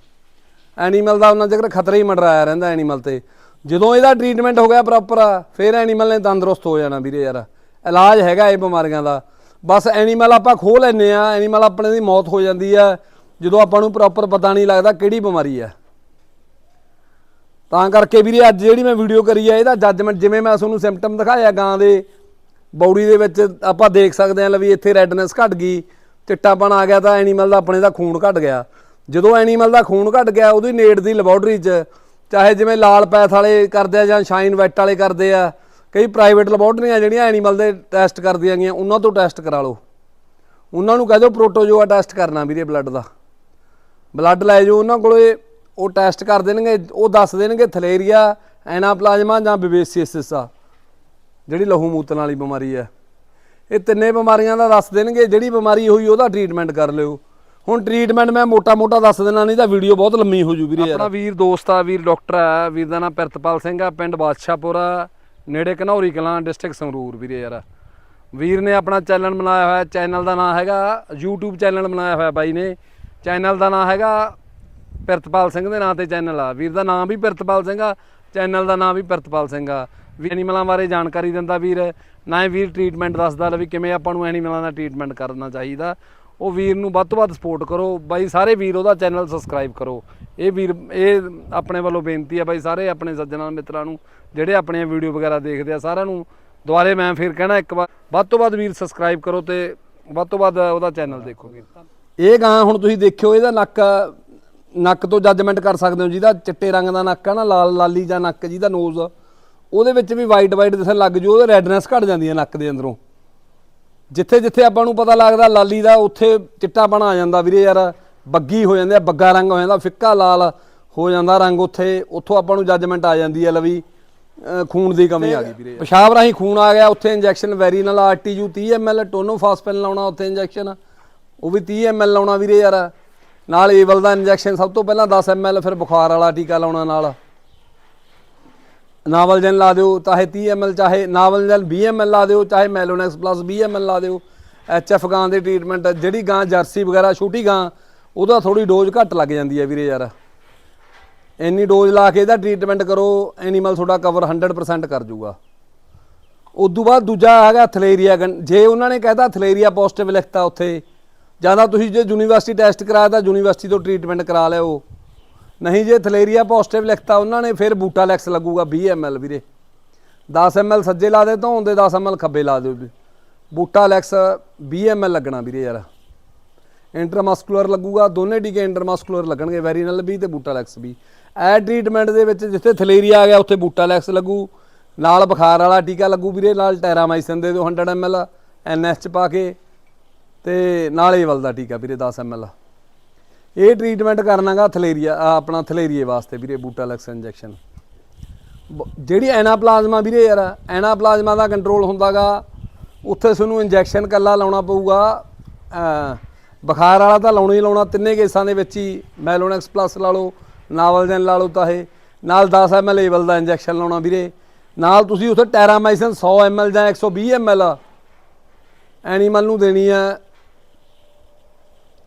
ਐਨੀਮਲ ਦਾ ਉਹਨਾਂ ਚਿਰ ਖਤਰਾ ਹੀ ਮੰਡਰਾਇਆ ਰਹਿੰਦਾ ਐਨੀਮਲ ਤੇ। ਜਦੋਂ ਇਹਦਾ ਟ੍ਰੀਟਮੈਂਟ ਹੋ ਗਿਆ ਪ੍ਰੋਪਰ ਫਿਰ ਐਨੀਮਲ ਨੇ ਤੰਦਰੁਸਤ ਹੋ ਜਾਣਾ ਵੀਰੇ ਯਾਰ। ਇਲਾਜ ਹੈਗਾ ਇਹ ਬਿਮਾਰੀਆਂ ਦਾ। ਬਸ ਐਨੀਮਲ ਆਪਾਂ ਖੋਹ ਲੈਨੇ ਆ ਐਨੀਮਲ ਆਪਣੇ ਦੀ ਮੌਤ ਹੋ ਜਾਂਦੀ ਆ ਜਦੋਂ ਆਪਾਂ ਨੂੰ ਪ੍ਰੋਪਰ ਪਤਾ ਨਹੀਂ ਲੱਗਦਾ ਕਿਹੜੀ ਬਿਮਾਰੀ ਆ ਤਾਂ ਕਰਕੇ ਵੀਰੇ ਅੱਜ ਜਿਹੜੀ ਮੈਂ ਵੀਡੀਓ ਕਰੀ ਆ ਇਹਦਾ ਜੱਜਮੈਂਟ ਜਿਵੇਂ ਮੈਂ ਤੁਹਾਨੂੰ ਸਿੰਪਟਮ ਦਿਖਾਇਆ ਗਾਂ ਦੇ ਬੌਡੀ ਦੇ ਵਿੱਚ ਆਪਾਂ ਦੇਖ ਸਕਦੇ ਆ ਲੈ ਵੀ ਇੱਥੇ ਰੈਡਨੈਸ ਘਟ ਗਈ ਚਿੱਟਾਪਣ ਆ ਗਿਆ ਤਾਂ ਐਨੀਮਲ ਦਾ ਆਪਣੇ ਦਾ ਖੂਨ ਘਟ ਗਿਆ। ਜਦੋਂ ਐਨੀਮਲ ਦਾ ਖੂਨ ਘਟ ਗਿਆ, ਉਹਦੀ ਨੇੜ ਦੀ ਲੈਬੋਰਟਰੀ 'ਚ, ਚਾਹੇ ਜਿਵੇਂ ਲਾਲ ਪੈਥ ਵਾਲੇ ਕਰਦੇ ਆ ਜਾਂ ਸ਼ਾਈਨ ਵੈਟ ਵਾਲੇ ਕਰਦੇ ਆ, ਕਈ ਪ੍ਰਾਈਵੇਟ ਲੈਬੋਰਟਰੀਆਂ ਜਿਹੜੀਆਂ ਐਨੀਮਲ ਦੇ ਟੈਸਟ ਕਰਦੀਆਂ ਗਈਆਂ, ਉਹਨਾਂ ਤੋਂ ਟੈਸਟ ਕਰਾ ਲਓ। ਉਹਨਾਂ ਨੂੰ ਕਹਿ ਦਿਓ ਪ੍ਰੋਟੋਜੋਆ ਟੈਸਟ ਕਰਨਾ ਵੀਰੇ ਬਲੱਡ ਦਾ। ਬਲੱਡ ਲੈ ਜਾਓ, ਉਹਨਾਂ ਕੋਲੇ ਉਹ ਟੈਸਟ ਕਰ ਦੇਣਗੇ, ਉਹ ਦੱਸ ਦੇਣਗੇ ਥਲੇਰੀਆ, ਐਨਾਪਲਾਜ਼ਮਾ ਜਾਂ ਬਿਵੇਸੀਅਸਿਸ ਆ, ਜਿਹੜੀ ਲਹੂ ਮੂਤਨ ਵਾਲੀ ਬਿਮਾਰੀ ਆ। ਇਹ ਤਿੰਨੇ ਬਿਮਾਰੀਆਂ ਦਾ ਦੱਸ ਦੇਣਗੇ, ਜਿਹੜੀ ਬਿਮਾਰੀ ਹੋਈ ਉਹਦਾ ਟ੍ਰੀਟਮੈਂਟ ਕਰ ਲਿਓ। ਹੁਣ ਟ੍ਰੀਟਮੈਂਟ ਮੈਂ ਮੋਟਾ-ਮੋਟਾ ਦੱਸ ਦੇਣਾ, ਨਹੀਂ ਤਾਂ ਵੀਡੀਓ ਬਹੁਤ ਲੰਮੀ ਹੋ ਜੂ ਵੀਰੇ ਯਾਰ। ਆਪਣਾ ਵੀਰ ਦੋਸਤ ਆ, ਵੀਰ ਡਾਕਟਰ ਆ, ਵੀਰ ਦਾ ਨਾਮ ਪਿਰਤਪਾਲ ਸਿੰਘ ਆ, ਪਿੰਡ ਬਾਦਸ਼ਾਹਪੁਰਾ ਨੇੜੇ ਘਨੌਰੀ ਕਲਾਂ ਡਿਸਟ੍ਰਿਕਟ ਸੰਗਰੂਰ ਵੀਰੇ ਯਾਰ। ਵੀਰ ਨੇ ਆਪਣਾ ਚੈਨਲ ਬਣਾਇਆ ਹੋਇਆ ਚੈਨਲ ਦਾ ਨਾਮ ਹੈਗਾ, YouTube ਚੈਨਲ ਬਣਾਇਆ ਹੋਇਆ ਬਾਈ ਨੇ। ਚੈਨਲ ਦਾ ਨਾਮ ਹੈਗਾ ਪ੍ਰਿਤਪਾਲ ਸਿੰਘ ਦੇ ਨਾਂ ਤੇ ਚੈਨਲ ਆ। ਵੀਰ ਦਾ ਨਾਮ ਵੀ ਪਿਰਤਪਾਲ ਸਿੰਘ ਆ ਚੈਨਲ ਦਾ ਨਾਮ ਵੀ ਪ੍ਰਿਤਪਾਲ ਸਿੰਘ ਆ। ਵੀ ਐਨੀਮਲਾਂ ਬਾਰੇ ਜਾਣਕਾਰੀ ਦਿੰਦਾ ਵੀਰ, ਨਾ ਹੀ ਵੀਰ ਟ੍ਰੀਟਮੈਂਟ ਦੱਸਦਾ ਵੀ ਕਿਵੇਂ ਆਪਾਂ ਨੂੰ ਐਨੀਮਲਾਂ ਦਾ ਟ੍ਰੀਟਮੈਂਟ ਕਰਨਾ ਚਾਹੀਦਾ। ਉਹ ਵੀਰ ਨੂੰ ਵੱਧ ਤੋਂ ਵੱਧ ਸਪੋਰਟ ਕਰੋ। ਬਾਈ, ਸਾਰੇ ਵੀਰ ਉਹਦਾ ਚੈਨਲ ਸਬਸਕ੍ਰਾਈਬ ਕਰੋ। ਇਹ ਵੀਰ, ਇਹ ਆਪਣੇ ਵੱਲੋਂ ਬੇਨਤੀ ਆ ਬਾਈ, ਸਾਰੇ ਆਪਣੇ ਸੱਜਣਾਂ ਮਿੱਤਰਾਂ ਨੂੰ, ਜਿਹੜੇ ਆਪਣੀਆਂ ਵੀਡੀਓ ਵਗੈਰਾ ਦੇਖਦੇ ਆ, ਸਾਰਿਆਂ ਨੂੰ ਦੁਬਾਰੇ ਮੈਂ ਫਿਰ ਕਹਿਣਾ ਇੱਕ ਵਾਰ, ਵੱਧ ਤੋਂ ਵੱਧ ਵੀਰ ਸਬਸਕ੍ਰਾਈਬ ਕਰੋ ਤੇ ਵੱਧ ਤੋਂ ਵੱਧ ਉਹਦਾ ਚੈਨਲ ਦੇਖੋ ਵੀਰ ਇਹ ਗਾਂ ਹੁਣ ਤੁਸੀਂ ਦੇਖਿਓ, ਇਹਦਾ ਨੱਕ ਨੱਕ ਤੋਂ ਜੱਜਮੈਂਟ ਕਰ ਸਕਦੇ ਹੋ, ਜਿਹਦਾ ਚਿੱਟੇ ਰੰਗ ਦਾ ਨੱਕ ਆ ਨਾ, ਲਾਲ, ਲਾਲੀ ਜਾਂ ਨੱਕ ਜਿਹਦਾ ਨੋਜ਼ ਉਹਦੇ ਵਿੱਚ ਵੀ ਵਾਈਟ ਵਾਈਟ ਦਿਸਣ ਲੱਗ ਜੂ, ਉਹਦੇ ਰੈਡਨੈਸ ਘਟ ਜਾਂਦੀ ਹੈ ਨੱਕ ਦੇ ਅੰਦਰੋਂ। ਜਿੱਥੇ ਜਿੱਥੇ ਆਪਾਂ ਨੂੰ ਪਤਾ ਲੱਗਦਾ ਲਾਲੀ ਦਾ ਉੱਥੇ ਚਿੱਟਾ ਬਣਾ ਆ ਜਾਂਦਾ ਵੀਰੇ ਯਾਰ। ਬੱਗੀ ਹੋ ਜਾਂਦੇ ਆ ਬੱਗਾ ਰੰਗ ਹੋ ਜਾਂਦਾ ਫਿੱਕਾ ਲਾਲ ਹੋ ਜਾਂਦਾ ਰੰਗ ਉੱਥੇ। ਉੱਥੋਂ ਆਪਾਂ ਨੂੰ ਜੱਜਮੈਂਟ ਆ ਜਾਂਦੀ ਹੈ ਲਵੀ ਖੂਨ ਦੀ ਕਮੀ ਆ ਗਈ ਵੀਰੇ ਪਿਸ਼ਾਬ ਰਾਹੀਂ ਖੂਨ ਆ ਗਿਆ ਉੱਥੇ ਇੰਜੈਕਸ਼ਨ ਵੈਰੀਨਲ ਆਰਟੀਯੂ 30 ml ਟੋਨੋਫਾਸਪਿਨ ਲਾਉਣਾ ਉੱਥੇ ਇੰਜੈਕਸ਼ਨ ਉਹ ਵੀ 30 ml ਲਾਉਣਾ ਵੀਰੇ ਯਾਰ। ਨਾਲ ਏਵਲ ਦਾ ਇੰਜੈਕਸ਼ਨ ਸਭ ਤੋਂ ਪਹਿਲਾਂ 10 ml ਫਿਰ ਬੁਖਾਰ ਵਾਲਾ ਟੀਕਾ ਲਾਉਣਾ ਨਾਲ। ਨਾਵਲ ਜਨ ਲਾ ਦਿਓ, ਚਾਹੇ 30 ml ਚਾਹੇ ਨਾਵਲ ਨਾਵਲਜਨ 20 ml ਲਾ ਦਿਓ, ਚਾਹੇ ਮੈਲੋਨੈਕਸ ਪਲੱਸ 20 ml ਲਾ ਦਿਓ। ਐਚਐਫ ਗਾਂ ਦੇ ਟ੍ਰੀਟਮੈਂਟ ਜਿਹੜੀ ਗਾਂ ਜਰਸੀ ਵਗੈਰਾ, ਛੋਟੀ ਗਾਂ, ਉਹਦਾ ਥੋੜੀ ਡੋਜ਼ ਘੱਟ ਲੱਗ ਜਾਂਦੀ ਹੈ ਵੀਰੇ ਯਾਰ। ਇੰਨੀ ਡੋਜ਼ ਲਾ ਕੇ ਇਹਦਾ ਟ੍ਰੀਟਮੈਂਟ ਕਰੋ ਐਨੀਮਲ ਤੁਹਾਡਾ ਕਵਰ 100% ਕਰ ਜੂਗਾ। ਉਦੋਂ ਬਾਅਦ ਦੂਜਾ ਹੈਗਾ ਥਲੇਰੀਆ ਗਨ- ਜੇ ਉਹਨਾਂ ਨੇ ਕਹਿਤਾ ਥਲੇਰੀਆ ਪੋਜ਼ਿਟਿਵ ਲਿਖਤਾ ਉੱਥੇ ਜ਼ਿਆਦਾ ਤੁਸੀਂ ਜੇ ਯੂਨੀਵਰਸਿਟੀ ਟੈਸਟ ਕਰਾਇਆ ਤਾਂ ਯੂਨੀਵਰਸਿਟੀ ਤੋਂ ਟ੍ਰੀਟਮੈਂਟ ਕਰਾ ਲਿਓ। ਨਹੀਂ ਜੇ ਥਲੇਰੀਆ ਪੋਜ਼ਿਟਿਵ ਲਿਖਤਾ ਉਹਨਾਂ ਨੇ, ਫਿਰ ਬੂਟਾਲੈਕਸ ਲੱਗੂਗਾ 20 ml ਵੀਰੇ। 10 ml ਸੱਜੇ ਲਾ ਦੇ ਧੋਣ ਦੇ 10 ml ਖੱਬੇ ਲਾ ਦਿਓ ਵੀ। ਬੂਟਾਲੈਕਸ 20 ml ਲੱਗਣਾ ਵੀਰੇ ਯਾਰ। ਇੰਟਰਮਸਕੂਲਰ ਲੱਗੂਗਾ, ਦੋਨੇ ਟੀਕੇ ਇੰਟਰਮਸਕੂਲਰ ਲੱਗਣਗੇ ਵੈਰੀਨਲ ਵੀ ਤੇ ਬੂਟਾਲੈਕਸ ਵੀ ਐ ਟ੍ਰੀਟਮੈਂਟ ਦੇ ਵਿੱਚ ਜਿੱਥੇ ਥਲੇਰੀਆ ਆ ਗਿਆ, ਉੱਥੇ ਬੂਟਾਲੈਕਸ ਲੱਗੂ। ਨਾਲ ਬੁਖਾਰ ਵਾਲਾ ਟੀਕਾ ਲੱਗੂ ਵੀਰੇ, ਨਾਲ ਟੈਰਾਮਾਈਸਿਨ ਦੇ ਦਿਓ 100 ml ਐਨਐਸ ਚ ਪਾ ਕੇ। ਤੇ ਨਾਲੇ ਏਵਲ ਦਾ ਟੀਕਾ ਵੀਰੇ 10 ml ਇਹ ਟ੍ਰੀਟਮੈਂਟ ਕਰਨਾਗਾ ਥਲੇਰੀਆ ਆਪਣਾ ਥਲੇਰੀਏ ਵਾਸਤੇ ਵੀਰੇ ਬੂਟਾਲੈਕਸ ਇੰਜੈਕਸ਼ਨ ਜਿਹੜੀ ਐਨਾਪਲਾਜ਼ਮਾ ਵੀਰੇ ਯਾਰ, ਐਨਾਪਲਾਜ਼ਮਾ ਦਾ ਕੰਟਰੋਲ ਹੁੰਦਾਗਾ, ਉੱਥੇ ਤੁਹਾਨੂੰ ਇੰਜੈਕਸ਼ਨ ਕੱਲਾ ਲਾਉਣਾ ਪਊਗਾ ਬੁਖਾਰ ਵਾਲਾ ਤਾਂ ਲਾਉਣਾ ਹੀ ਲਾਉਣਾ, ਤਿੰਨੇ ਕੇਸਾਂ ਦੇ ਵਿੱਚ ਹੀ ਮੈਲੋਨੈਕਸ ਪਲੱਸ ਲਾ ਲਓ ਨਾਵਲਜਨ ਲਾ ਲਓ ਤਾਂ ਇਹ, ਨਾਲ 10 ml ਏਵਲ ਦਾ ਇੰਜੈਕਸ਼ਨ ਲਾਉਣਾ ਵੀਰੇ। ਨਾਲ ਤੁਸੀਂ ਉੱਥੇ ਟੈਰਾਮਾਈਸਿਨ 100 ml ਜਾਂ 120 ml ਐਨੀਮਲ ਨੂੰ ਦੇਣੀ ਆ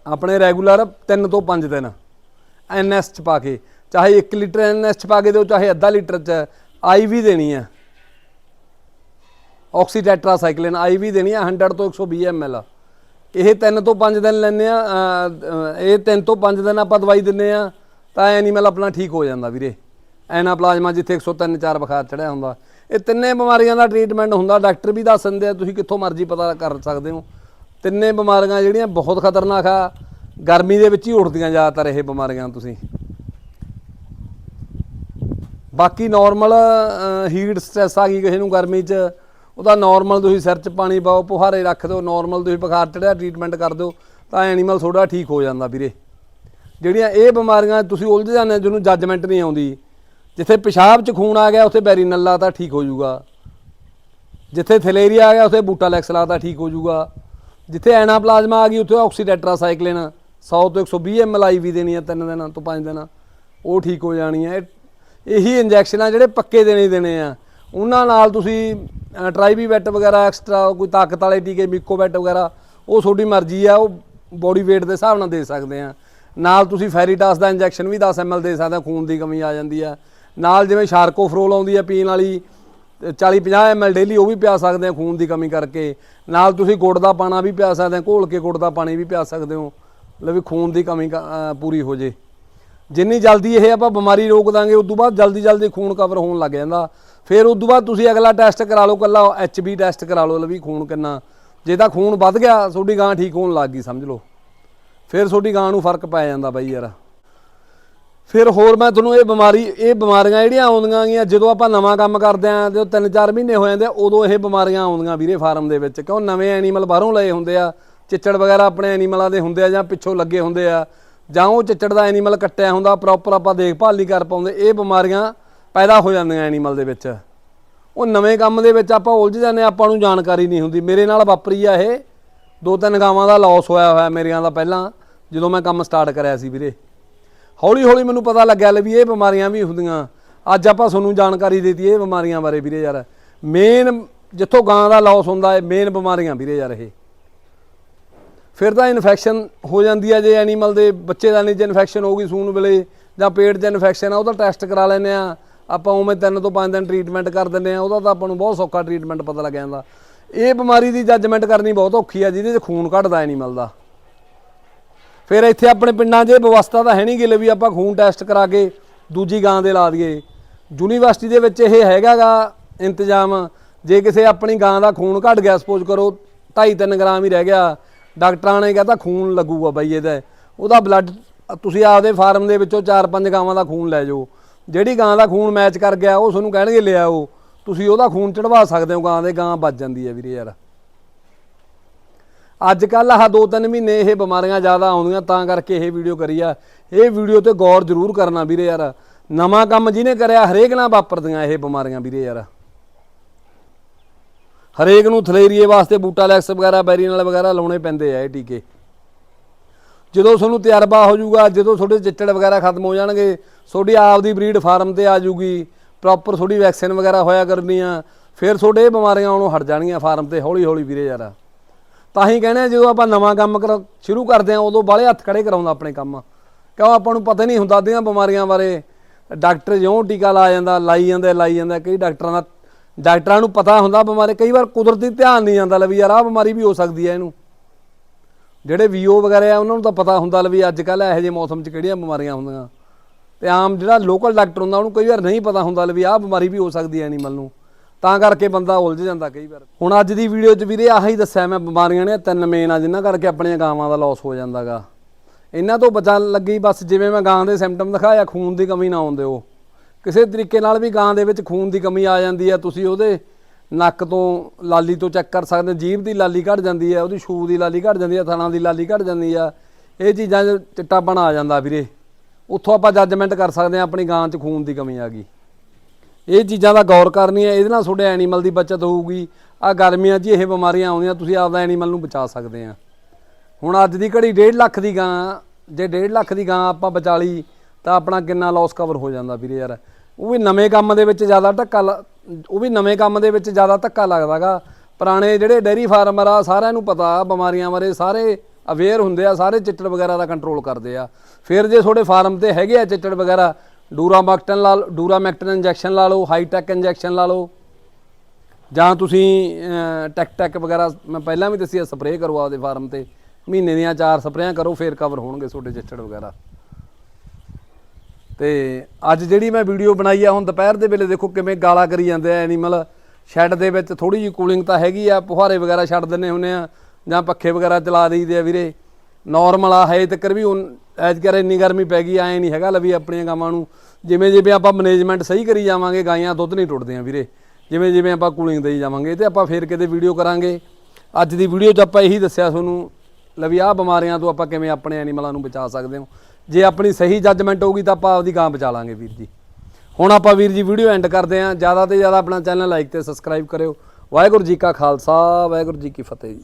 ਆਪਣੇ ਰੈਗੂਲਰ 3 ਤੋਂ 5 ਦਿਨ ਐਨਐਸ ਚ ਪਾ ਕੇ, ਚਾਹੇ 1 ਲੀਟਰ ਐਨਐਸ ਚ ਪਾ ਕੇ ਦਿਓ, ਚਾਹੇ ਅੱਧਾ ਲੀਟਰ ਚ, ਆਈ ਵੀ ਦੇਣੀ ਆ ਆਕਸੀਟੈਟਰਾਸਾਈਕਲਿਨ ਆਈਵੀ ਦੇਣੀ ਹੈ 100 ਤੋਂ 120 ml ਇਹ 3 ਤੋਂ 5 ਦਿਨ ਲੈਂਦੇ ਆ ਇਹ 3 ਤੋਂ 5 ਦਿਨ ਆਪਾਂ ਦਵਾਈ ਦਿੰਨੇ ਆ ਤਾਂ ਐਨੀਮਲ ਆਪਣਾ ਠੀਕ ਹੋ ਜਾਂਦਾ ਵੀਰੇ। ਐਨਾਪਲਾਜ਼ਮਾ ਜਿੱਥੇ 103 4 ਬੁਖਾਰ ਚੜਿਆ ਹੁੰਦਾ। ਇਹ ਤਿੰਨੇ ਬਿਮਾਰੀਆਂ ਦਾ ਟ੍ਰੀਟਮੈਂਟ ਹੁੰਦਾ ਡਾਕਟਰ ਵੀ ਦੱਸ ਦਿੰਦੇ ਆ, ਤੁਸੀਂ ਕਿੱਥੋਂ ਮਰਜ਼ੀ ਪਤਾ ਕਰ ਸਕਦੇ ਹੋ। ਤਿੰਨੇ ਬਿਮਾਰੀਆਂ ਜਿਹੜੀਆਂ ਬਹੁਤ ਖਤਰਨਾਕ ਆ, ਗਰਮੀ ਦੇ ਵਿੱਚ ਹੀ ਉੱਠਦੀਆਂ ਜ਼ਿਆਦਾਤਰ ਇਹ ਬਿਮਾਰੀਆਂ ਤੁਸੀਂ। ਬਾਕੀ ਨਾਰਮਲ ਹੀਟ ਸਟ੍ਰੈਸ ਆ ਗਈ ਕਿਸੇ ਨੂੰ ਗਰਮੀ 'ਚ, ਉਹਦਾ ਨਾਰਮਲ ਤੁਸੀਂ ਸਿਰ 'ਚ ਪਾਣੀ ਪਾਓ ਪੁਹਾਰੇ ਰੱਖ ਦਿਓ ਨਾਰਮਲ ਤੁਸੀਂ ਬੁਖਾਰ ਚੜਿਆ ਟ੍ਰੀਟਮੈਂਟ ਕਰ ਦਿਓ, ਤਾਂ ਐਨੀਮਲ ਥੋੜਾ ਠੀਕ ਹੋ ਜਾਂਦਾ ਵੀਰੇ। ਜਿਹੜੀਆਂ ਇਹ ਬਿਮਾਰੀਆਂ ਤੁਸੀਂ ਉਲਝ ਜਾਂਦੇ ਜਿਹਨੂੰ ਜੱਜਮੈਂਟ ਨਹੀਂ ਆਉਂਦੀ। ਜਿੱਥੇ ਪਿਸ਼ਾਬ 'ਚ ਖੂਨ ਆ ਗਿਆ, ਉੱਥੇ ਬੈਰੀਨਲ ਲਾਤਾ ਠੀਕ ਹੋ ਜਾਊਗਾ। ਜਿੱਥੇ ਥਲੇਰੀਆ ਆ ਗਿਆ, ਉੱਥੇ ਬੂਟਾ ਬੂਟਾਲੈਕਸ ਲਾਤਾ ਠੀਕ ਹੋ ਜਾਊਗਾ। ਜਿੱਥੇ ਐਨਾ ਪਲਾਜ਼ਮਾ ਆ ਗਈ, ਉੱਥੇ ਆਕਸੀਟੈਟਰਾਸਾਈਕਲਿਨ 100 ਤੋਂ 120 ml ਵੀ ਦੇਣੀ ਆ, ਤਿੰਨ ਦਿਨਾਂ ਤੋਂ ਪੰਜ ਦਿਨਾਂ। ਉਹ ਠੀਕ ਹੋ ਜਾਣੀ ਆ। ਇਹ- ਇਹੀ ਇੰਜੈਕਸ਼ਨ ਆ ਜਿਹੜੇ ਪੱਕੇ ਦੇਣੇ ਹੀ ਦੇਣੇ ਆ। ਉਹਨਾਂ ਨਾਲ ਤੁਸੀਂ ਟਰਾਈਬੀਵੈਟ ਵਗੈਰਾ ਐਕਸਟਰਾ, ਕੋਈ ਤਾਕਤ ਵਾਲੇ ਟੀਕੇ ਮਿਕੋਵੈਟ ਵਗੈਰਾ, ਉਹ ਤੁਹਾਡੀ ਮਰਜ਼ੀ ਆ, ਉਹ ਬੋਡੀ weight ਦੇ ਹਿਸਾਬ ਨਾਲ ਦੇ ਸਕਦੇ ਆ। ਨਾਲ ਤੁਸੀਂ ਫੈਰੀਟਾਸ ਦਾ ਇੰਜੈਕਸ਼ਨ ਵੀ 10 ml ਦੇ ਸਕਦੇ ਆ, ਖੂਨ ਦੀ ਕਮੀ ਆ ਜਾਂਦੀ ਆ। ਨਾਲ ਜਿਵੇਂ ਸ਼ਾਰਕੋਫਰੋਲ ਆਉਂਦੀ ਆ ਪੀਣ ਵਾਲੀ 40 50 ml ਡੇਲੀ ਉਹ ਵੀ ਪਿਆ ਸਕਦੇ ਆ ਖੂਨ ਦੀ ਕਮੀ ਕਰਕੇ। ਨਾਲ ਤੁਸੀਂ ਗੁੜ ਦਾ ਪਾਣਾ ਵੀ ਪਿਆ ਸਕਦੇ ਆ, ਘੋਲ ਕੇ ਗੁੜ ਦਾ ਪਾਣੀ ਵੀ ਪਿਆ ਸਕਦੇ ਹੋ। ਲੈ ਵੀ ਖੂਨ ਦੀ ਕਮੀ ਕ- ਪੂਰੀ ਹੋ ਜੇ। ਜਿੰਨੀ ਜਲਦੀ ਇਹ ਆਪਾਂ ਬਿਮਾਰੀ ਰੋਕ ਦਾਂਗੇ ਉਦੋਂ ਬਾਅਦ ਜਲਦੀ ਜਲਦੀ ਖੂਨ ਕਵਰ ਹੋਣ ਲੱਗ ਜਾਂਦਾ। ਫਿਰ ਉਦੋਂ ਬਾਅਦ ਤੁਸੀਂ ਅਗਲਾ ਟੈਸਟ ਕਰਾ ਲਓ, ਕੱਲਾ ਐਚਬੀ ਟੈਸਟ ਕਰਾ ਲਓ ਲੈ ਵੀ ਖੂਨ ਕਿੰਨਾ। ਜੇ ਤਾਂ ਖੂਨ ਵੱਧ ਗਿਆ, ਤੁਹਾਡੀ ਗਾਂ ਠੀਕ ਹੋਣ ਲੱਗ ਗਈ, ਸਮਝ ਲਓ। ਫਿਰ ਤੁਹਾਡੀ ਗਾਂ ਨੂੰ ਫ਼ਰਕ ਪੈ ਜਾਂਦਾ ਬਾਈ ਯਾਰ। ਫਿਰ ਹੋਰ ਮੈਂ ਤੁਹਾਨੂੰ ਇਹ ਬਿਮਾਰੀ ਇਹ ਬਿਮਾਰੀਆਂ ਜਿਹੜੀਆਂ ਆਉਂਦੀਆਂ ਗੀਆਂ ਜਦੋਂ ਆਪਾਂ ਨਵਾਂ ਕੰਮ ਕਰਦੇ ਆਂ ਉਹ 3-4 ਮਹੀਨੇ ਹੋ ਜਾਂਦੇ ਆ, ਉਦੋਂ ਇਹ ਬਿਮਾਰੀਆਂ ਆਉਂਦੀਆਂ ਵੀਰੇ ਫਾਰਮ ਦੇ ਵਿੱਚ। ਕਿਉਂ ਨਵੇਂ ਐਨੀਮਲ ਬਾਹਰੋਂ ਲਏ ਹੁੰਦੇ ਆ ਚਿੱਚੜ ਵਗੈਰਾ ਆਪਣੇ ਐਨੀਮਲਾਂ ਦੇ ਹੁੰਦੇ ਆ ਜਾਂ ਪਿੱਛੋਂ ਲੱਗੇ ਹੁੰਦੇ ਆ ਜਾਂ ਉਹ ਚਿੱਚੜ ਦਾ ਐਨੀਮਲ ਕੱਟਿਆ ਹੁੰਦਾ ਪ੍ਰੋਪਰ ਆਪਾਂ ਦੇਖਭਾਲ ਨਹੀਂ ਕਰ ਪਾਉਂਦੇ ਇਹ ਬਿਮਾਰੀਆਂ ਪੈਦਾ ਹੋ ਜਾਂਦੀਆਂ ਐਨੀਮਲ ਦੇ ਵਿੱਚ। ਉਹ ਨਵੇਂ ਕੰਮ ਦੇ ਵਿੱਚ ਆਪਾਂ ਉਲਝ ਜਾਂਦੇ ਹਾਂ, ਆਪਾਂ ਨੂੰ ਜਾਣਕਾਰੀ ਨਹੀਂ ਹੁੰਦੀ। ਮੇਰੇ ਨਾਲ ਵਾਪਰੀ ਆ ਇਹ ਦੋ ਤਿੰਨ ਗਾਵਾਂ ਦਾ ਲਾਸ ਹੋਇਆ ਹੋਇਆ ਮੇਰੀਆਂ ਦਾ ਪਹਿਲਾਂ ਜਦੋਂ ਮੈਂ ਕੰਮ ਸਟਾਰਟ ਕਰਿਆ ਸੀ ਵੀਰੇ। ਹੌਲੀ ਹੌਲੀ ਮੈਨੂੰ ਪਤਾ ਲੱਗਿਆ ਲੈ ਵੀ ਇਹ ਬਿਮਾਰੀਆਂ ਵੀ ਹੁੰਦੀਆਂ। ਅੱਜ ਆਪਾਂ ਤੁਹਾਨੂੰ ਜਾਣਕਾਰੀ ਦੇਤੀ ਇਹ ਬਿਮਾਰੀਆਂ ਬਾਰੇ ਵੀਰੇ ਯਾਰ। ਮੇਨ ਜਿੱਥੋਂ ਗਾਂ ਦਾ ਲਾਸ ਹੁੰਦਾ ਹੈ ਮੇਨ ਬਿਮਾਰੀਆਂ ਵੀਰੇ ਯਾਰ ਇਹ। ਫਿਰ ਤਾਂ ਇਨਫੈਕਸ਼ਨ ਹੋ ਜਾਂਦੀ ਹੈ ਜੇ ਐਨੀਮਲ ਦੇ ਬੱਚੇ ਦਾ ਚ ਇਨਫੈਕਸ਼ਨ ਹੋ ਗਈ ਸੂਣ ਵੇਲੇ ਜਾਂ ਪੇਟ 'ਚ ਇਨਫੈਕਸ਼ਨ ਆ ਉਹਦਾ ਟੈਸਟ ਕਰਾ ਲੈਂਦੇ ਆ। ਆਪਾਂ ਉਵੇਂ ਤਿੰਨ ਤੋਂ ਪੰਜ ਦਿਨ ਟ੍ਰੀਟਮੈਂਟ ਕਰ ਦਿੰਦੇ ਆ, ਉਹਦਾ ਤਾਂ ਆਪਾਂ ਨੂੰ ਬਹੁਤ ਸੌਖਾ ਟ੍ਰੀਟਮੈਂਟ ਪਤਾ ਲੱਗ ਜਾਂਦਾ। ਇਹ ਬਿਮਾਰੀ ਦੀ ਜੱਜਮੈਂਟ ਕਰਨੀ ਬਹੁਤ ਔਖੀ ਆ, ਜਿਹਦੇ 'ਚ ਖੂਨ ਘਟਦਾ ਐਨੀਮਲ ਦਾ। ਫਿਰ ਇੱਥੇ ਆਪਣੇ ਪਿੰਡਾਂ 'ਚ ਇਹ ਵਿਵਸਥਾ ਤਾਂ ਹੈ ਨਹੀਂ ਗਿਲੇ ਵੀ ਆਪਾਂ ਖੂਨ ਟੈਸਟ ਕਰਾ ਕੇ ਦੂਜੀ ਗਾਂ ਦੇ ਲਾ ਦਈਏ। ਯੂਨੀਵਰਸਿਟੀ ਦੇ ਵਿੱਚ ਇਹ ਹੈਗਾਗਾ ਇੰਤਜ਼ਾਮ, ਜੇ ਕਿਸੇ ਆਪਣੀ ਗਾਂ ਦਾ ਖੂਨ ਘਟ ਗਿਆ ਸਪੋਜ਼ ਕਰੋ 2.5-3 ਗ੍ਰਾਮ ਹੀ ਰਹਿ ਗਿਆ, ਡਾਕਟਰਾਂ ਨੇ ਕਹਤਾ ਖੂਨ ਲੱਗੂਗਾ ਬਾਈ ਇਹਦਾ। ਉਹਦਾ ਬਲੱਡ ਤੁਸੀਂ ਆਪਦੇ ਫਾਰਮ ਦੇ ਵਿੱਚੋਂ 4-5 ਗਾਵਾਂ ਦਾ ਖੂਨ ਲੈ ਜਾਓ। ਜਿਹੜੀ ਗਾਂ ਦਾ ਖੂਨ ਮੈਚ ਕਰ ਗਿਆ, ਉਹ ਤੁਹਾਨੂੰ ਕਹਿਣਗੇ ਲਿਆਓ। ਤੁਸੀਂ ਉਹਦਾ ਖੂਨ ਚੜਵਾ ਸਕਦੇ ਹੋ, ਗਾਂ ਦੇ ਗਾਂ ਬਚ ਜਾਂਦੀ ਹੈ ਵੀਰੇ ਯਾਰ। ਅੱਜ ਕੱਲ ਆਹ ਦੋ ਤਿੰਨ ਮਹੀਨੇ ਇਹ ਬਿਮਾਰੀਆਂ ਜ਼ਿਆਦਾ ਆਉਂਦੀਆਂ, ਤਾਂ ਕਰਕੇ ਇਹ ਵੀਡੀਓ ਕਰੀ ਆ। ਇਹ ਵੀਡੀਓ ਤੇ ਗੌਰ ਜ਼ਰੂਰ ਕਰਨਾ ਵੀਰੇ ਯਾਰ। ਨਵਾਂ ਕੰਮ ਜਿਹਨੇ ਕਰਿਆ, ਹਰੇਕ ਨਾਲ ਵਾਪਰਦੀਆਂ ਇਹ ਬਿਮਾਰੀਆਂ ਵੀਰੇ ਯਾਰ। ਹਰੇਕ ਨੂੰ ਥਲੇਰੀਏ ਵਾਸਤੇ ਬੂਟਾ ਲੈਕਸ ਵਗੈਰਾ ਬੈਰੀਨਲ ਵਗੈਰਾ ਲਾਉਣੇ ਪੈਂਦੇ ਆ ਇਹ ਟੀਕੇ। ਜਦੋਂ ਤੁਹਾਨੂੰ ਤਜਰਬਾ ਹੋ ਜਾਊਗਾ, ਜਦੋਂ ਤੁਹਾਡੇ ਚਿੱਟੜ ਵਗੈਰਾ ਖਤਮ ਹੋ ਜਾਣਗੇ, ਤੁਹਾਡੀ ਆਪ ਦੀ ਬਰੀਡ ਫਾਰਮ ਤੇ ਆ ਜਾਊਗੀ ਪ੍ਰੋਪਰ ਤੁਹਾਡੀ ਵੈਕਸੀਨ ਵਗੈਰਾ ਹੋਇਆ ਕਰਨੀ ਆ ਫਿਰ ਤੁਹਾਡੇ ਇਹ ਬਿਮਾਰੀਆਂ ਆਉਣੋਂ ਹਟ ਜਾਣਗੀਆਂ ਫਾਰਮ ਤੇ ਹੌਲੀ ਹੌਲੀ ਵੀਰੇ ਯਾਰ। ਤਾਂ ਹੀ ਕਹਿੰਦੇ ਆ, ਜਦੋਂ ਆਪਾਂ ਨਵਾਂ ਕੰਮ ਕਰ, ਸ਼ੁਰੂ ਕਰਦੇ ਆ ਉਦੋਂ ਬਾਹਲੇ ਹੱਥ ਖੜੇ ਕਰਾਉਂਦਾ ਆਪਣੇ ਕੰਮ। ਕਿਉਂ ਆਪਾਂ ਨੂੰ ਪਤਾ ਨਹੀਂ ਹੁੰਦਾ ਅੱਧੀਆਂ ਬਿਮਾਰੀਆਂ ਬਾਰੇ। ਡਾਕਟਰ ਜਿਉਂ ਟੀਕਾ ਲਾ ਜਾਂਦਾ, ਲਾਈ ਜਾਂਦੇ, ਲਾਈ ਜਾਂਦਾ, ਕਈ ਡਾਕਟਰਾਂ ਦਾ, ਡਾਕਟਰਾਂ ਨੂੰ ਪਤਾ ਹੁੰਦਾ ਬਿਮਾਰੀ, ਕਈ ਵਾਰ ਕੁਦਰਤੀ ਧਿਆਨ ਨਹੀਂ ਜਾਂਦਾ ਲੈ ਵੀ ਯਾਰ ਆਹ ਬਿਮਾਰੀ ਵੀ ਹੋ ਸਕਦੀ ਹੈ ਇਹਨੂੰ। ਜਿਹੜੇ ਵੀਓ ਵਗੈਰਾ ਆ, ਉਹਨਾਂ ਨੂੰ ਤਾਂ ਪਤਾ ਹੁੰਦਾ ਲੈ ਵੀ ਅੱਜ ਕੱਲ ਇਹੋ ਜਿਹੇ ਮੌਸਮ 'ਚ ਕਿਹੜੀਆਂ ਬਿਮਾਰੀਆਂ ਹੁੰਦੀਆਂ। ਤੇ ਆਮ ਜਿਹੜਾ ਲੋਕਲ ਡਾਕਟਰ ਹੁੰਦਾ, ਉਹਨੂੰ ਕਈ ਵਾਰ ਨਹੀਂ ਪਤਾ ਹੁੰਦਾ ਲੈ ਵੀ ਆਹ ਬਿਮਾਰੀ ਵੀ ਹੋ ਸਕਦੀ ਹੈ ਐਨੀਮਲ ਨੂੰ। ਤਾਂ ਕਰਕੇ ਬੰਦਾ ਉਲਝ ਜਾਂਦਾ ਕਈ ਵਾਰ। ਹੁਣ ਅੱਜ ਦੀ ਵੀਡੀਓ 'ਚ ਵੀਰੇ ਆਹੀ ਦੱਸਿਆ ਮੈਂ ਬਿਮਾਰੀਆਂ ਨੇ, ਤਿੰਨ ਮੇਨ ਆ, ਜਿਨ੍ਹਾਂ ਕਰਕੇ ਆਪਣੀਆਂ ਗਾਵਾਂ ਦਾ ਲਾਸ ਹੋ ਜਾਂਦਾਗਾ। ਇਹਨਾਂ ਤੋਂ ਬਚਣ ਲੱਗੀ ਬਸ ਜਿਵੇਂ ਮੈਂ ਗਾਂ ਦੇ ਸਿੰਪਟਮ ਦਿਖਾਇਆ, ਖੂਨ ਦੀ ਕਮੀ ਨਾ ਆਉਂਦੇ ਦਿਓ ਕਿਸੇ ਤਰੀਕੇ ਨਾਲ ਵੀ ਗਾਂ ਦੇ ਵਿੱਚ ਖੂਨ ਦੀ ਕਮੀ ਆ ਜਾਂਦੀ ਹੈ ਤੁਸੀਂ ਉਹਦੇ ਨੱਕ ਤੋਂ ਲਾਲੀ ਤੋਂ ਚੈੱਕ ਕਰ ਸਕਦੇ ਜੀਭ ਦੀ ਲਾਲੀ ਘਟ ਜਾਂਦੀ ਹੈ ਉਹਦੀ ਛੂ ਦੀ ਲਾਲੀ ਘਟ ਜਾਂਦੀ ਹੈ ਥਣਾ ਦੀ ਲਾਲੀ ਘਟ ਜਾਂਦੀ ਆ। ਇਹ ਚੀਜ਼ਾਂ 'ਚ ਚਿੱਟਾਪਣ ਆ ਜਾਂਦਾ ਵੀਰੇ। ਉੱਥੋਂ ਆਪਾਂ ਜੱਜਮੈਂਟ ਕਰ ਸਕਦੇ ਹਾਂ ਆਪਣੀ ਗਾਂ 'ਚ ਖੂਨ ਦੀ ਕਮੀ ਆ ਗਈ। ਇਹ ਚੀਜ਼ਾਂ ਦਾ ਗੌਰ ਕਰਨੀ ਹੈ, ਇਹਦੇ ਨਾਲ ਤੁਹਾਡੇ ਐਨੀਮਲ ਦੀ ਬਚਤ ਹੋਊਗੀ। ਆ ਗਰਮੀਆਂ 'ਚ ਇਹ ਬਿਮਾਰੀਆਂ ਆਉਂਦੀਆਂ, ਤੁਸੀਂ ਆਪਦਾ ਐਨੀਮਲ ਨੂੰ ਬਚਾ ਸਕਦੇ ਆ। ਹੁਣ ਅੱਜ ਦੀ ਘੜੀ 1.5 ਲੱਖ ਦੀ ਗਾਂ, ਜੇ 1.5 ਲੱਖ ਦੀ ਗਾਂ ਆਪਾਂ ਬਚਾ ਲਈ, ਤਾਂ ਆਪਣਾ ਕਿੰਨਾ ਲਾਸ ਕਵਰ ਹੋ ਜਾਂਦਾ ਵੀਰੇ ਯਾਰ। ਉਹ ਵੀ ਨਵੇਂ ਕੰਮ ਦੇ ਵਿੱਚ ਜ਼ਿਆਦਾ ਧੱਕਾ ਲ- ਉਹ ਵੀ ਨਵੇਂ ਕੰਮ ਦੇ ਵਿੱਚ ਜ਼ਿਆਦਾ ਧੱਕਾ ਲੱਗਦਾਗਾ। ਪੁਰਾਣੇ ਜਿਹੜੇ ਡੇਰੀ ਫਾਰਮਰ ਆ, ਸਾਰਿਆਂ ਨੂੰ ਪਤਾ ਬਿਮਾਰੀਆਂ ਬਾਰੇ, ਸਾਰੇ ਅਵੇਅਰ ਹੁੰਦੇ ਆ, ਸਾਰੇ ਚਿੱਟੜ ਵਗੈਰਾ ਦਾ ਕੰਟਰੋਲ ਕਰਦੇ ਆ। ਫਿਰ ਜੇ ਤੁਹਾਡੇ ਫਾਰਮ ਤੇ ਹੈਗੇ ਆ ਚਿੱਟੜ ਵਗੈਰਾ ਡੂਰਾਮੈਕਟਨ ਲਾ ਲਓ ਡੂਰਾਮੈਕਟਨ ਇੰਜੈਕਸ਼ਨ ਲਾ ਲਓ, ਹਾਈਟੈਕ ਇੰਜੈਕਸ਼ਨ ਲਾ ਲਓ। ਜਾਂ ਤੁਸੀਂ ਟੈਕ ਟੈਕ ਵਗੈਰਾ, ਮੈਂ ਪਹਿਲਾਂ ਵੀ ਦੱਸਿਆ, ਸਪਰੇਅ ਕਰੋ ਆਪਦੇ ਫਾਰਮ ਤੇ। ਮਹੀਨੇ ਦੀਆਂ ਚਾਰ ਸਪਰੇਆਂ ਕਰੋ, ਫੇਰ ਕਵਰ ਹੋਣਗੇ ਤੁਹਾਡੇ ਚਿੱਟੜ ਵਗੈਰਾ। ਤੇ ਅੱਜ ਜਿਹੜੀ ਮੈਂ ਵੀਡੀਓ ਬਣਾਈ ਆ, ਹੁਣ ਦੁਪਹਿਰ ਦੇ ਵੇਲੇ ਦੇਖੋ ਕਿਵੇਂ ਗਾਲਾ ਕਰੀ ਜਾਂਦੇ ਆ ਐਨੀਮਲ ਸ਼ੈੱਡ ਦੇ ਵਿੱਚ ਥੋੜੀ ਜਿਹੀ ਕੂਲਿੰਗ ਤਾਂ ਹੈਗੀ ਆ ਪੁਹਾਰੇ ਵਗੈਰਾ ਛੱਡ ਦਿੰਨੇ ਹੁੰਨੇ ਆ, ਜਾਂ ਪੱਖੇ ਵਗੈਰਾ ਚਲਾ ਦਈਦੇ ਆ ਵੀਰੇ। ਨਾਰਮਲ ਆ, ਹਜੇ ਤੱਕ ਵੀ ਐਜ ਕਰ ਇੰਨੀ ਗਰਮੀ ਪੈ ਗਈ, ਐ ਨਹੀਂ ਹੈਗਾ ਲਵੀ ਆਪਣੀਆਂ ਗਾਵਾਂ ਨੂੰ। ਜਿਵੇਂ ਜਿਵੇਂ ਆਪਾਂ ਮੈਨੇਜਮੈਂਟ ਸਹੀ ਕਰੀ ਜਾਵਾਂਗੇ, ਗਾਈਆਂ ਦੁੱਧ ਨਹੀਂ ਟੁੱਟਦੀਆਂ ਵੀਰੇ। ਜਿਵੇਂ ਜਿਵੇਂ ਆਪਾਂ ਕੂਲਿੰਗ ਦੇਈ ਜਾਵਾਂਗੇ, ਤੇ ਆਪਾਂ ਫੇਰ ਕਿਤੇ ਵੀਡੀਓ ਕਰਾਂਗੇ। ਅੱਜ ਦੀ ਵੀਡੀਓ 'ਚ ਆਪਾਂ ਇਹੀ ਦੱਸਿਆ ਤੁਹਾਨੂੰ, ਲਵੀ ਆਹ ਬਿਮਾਰੀਆਂ ਤੋਂ ਆਪਾਂ ਕਿਵੇਂ ਆਪਣੇ ਐਨੀਮਲਾਂ ਨੂੰ ਬਚਾ ਸਕਦੇ ਹਾਂ। ਜੇ ਆਪਣੀ ਸਹੀ ਜੱਜਮੈਂਟ ਹੋਊਗੀ ਤਾਂ ਆਪਾਂ ਆਪਦੀ ਗਾਂ ਬਚਾ ਲਾਂਗੇ ਵੀਰ ਜੀ। ਹੁਣ ਆਪਾਂ ਵੀਰ ਜੀ ਵੀਡੀਓ ਐਂਡ ਕਰਦੇ ਹਾਂ। ਜ਼ਿਆਦਾ ਤੇ ਜ਼ਿਆਦਾ ਆਪਣਾ ਚੈਨਲ ਲਾਈਕ ਤੇ ਸਬਸਕ੍ਰਾਈਬ ਕਰਿਓ। ਵਾਹਿਗੁਰੂ ਜੀ ਕਾ ਖਾਲਸਾ, ਵਾਹਿਗੁਰੂ ਜੀ ਕੀ ਫਤਿਹ ਜੀ।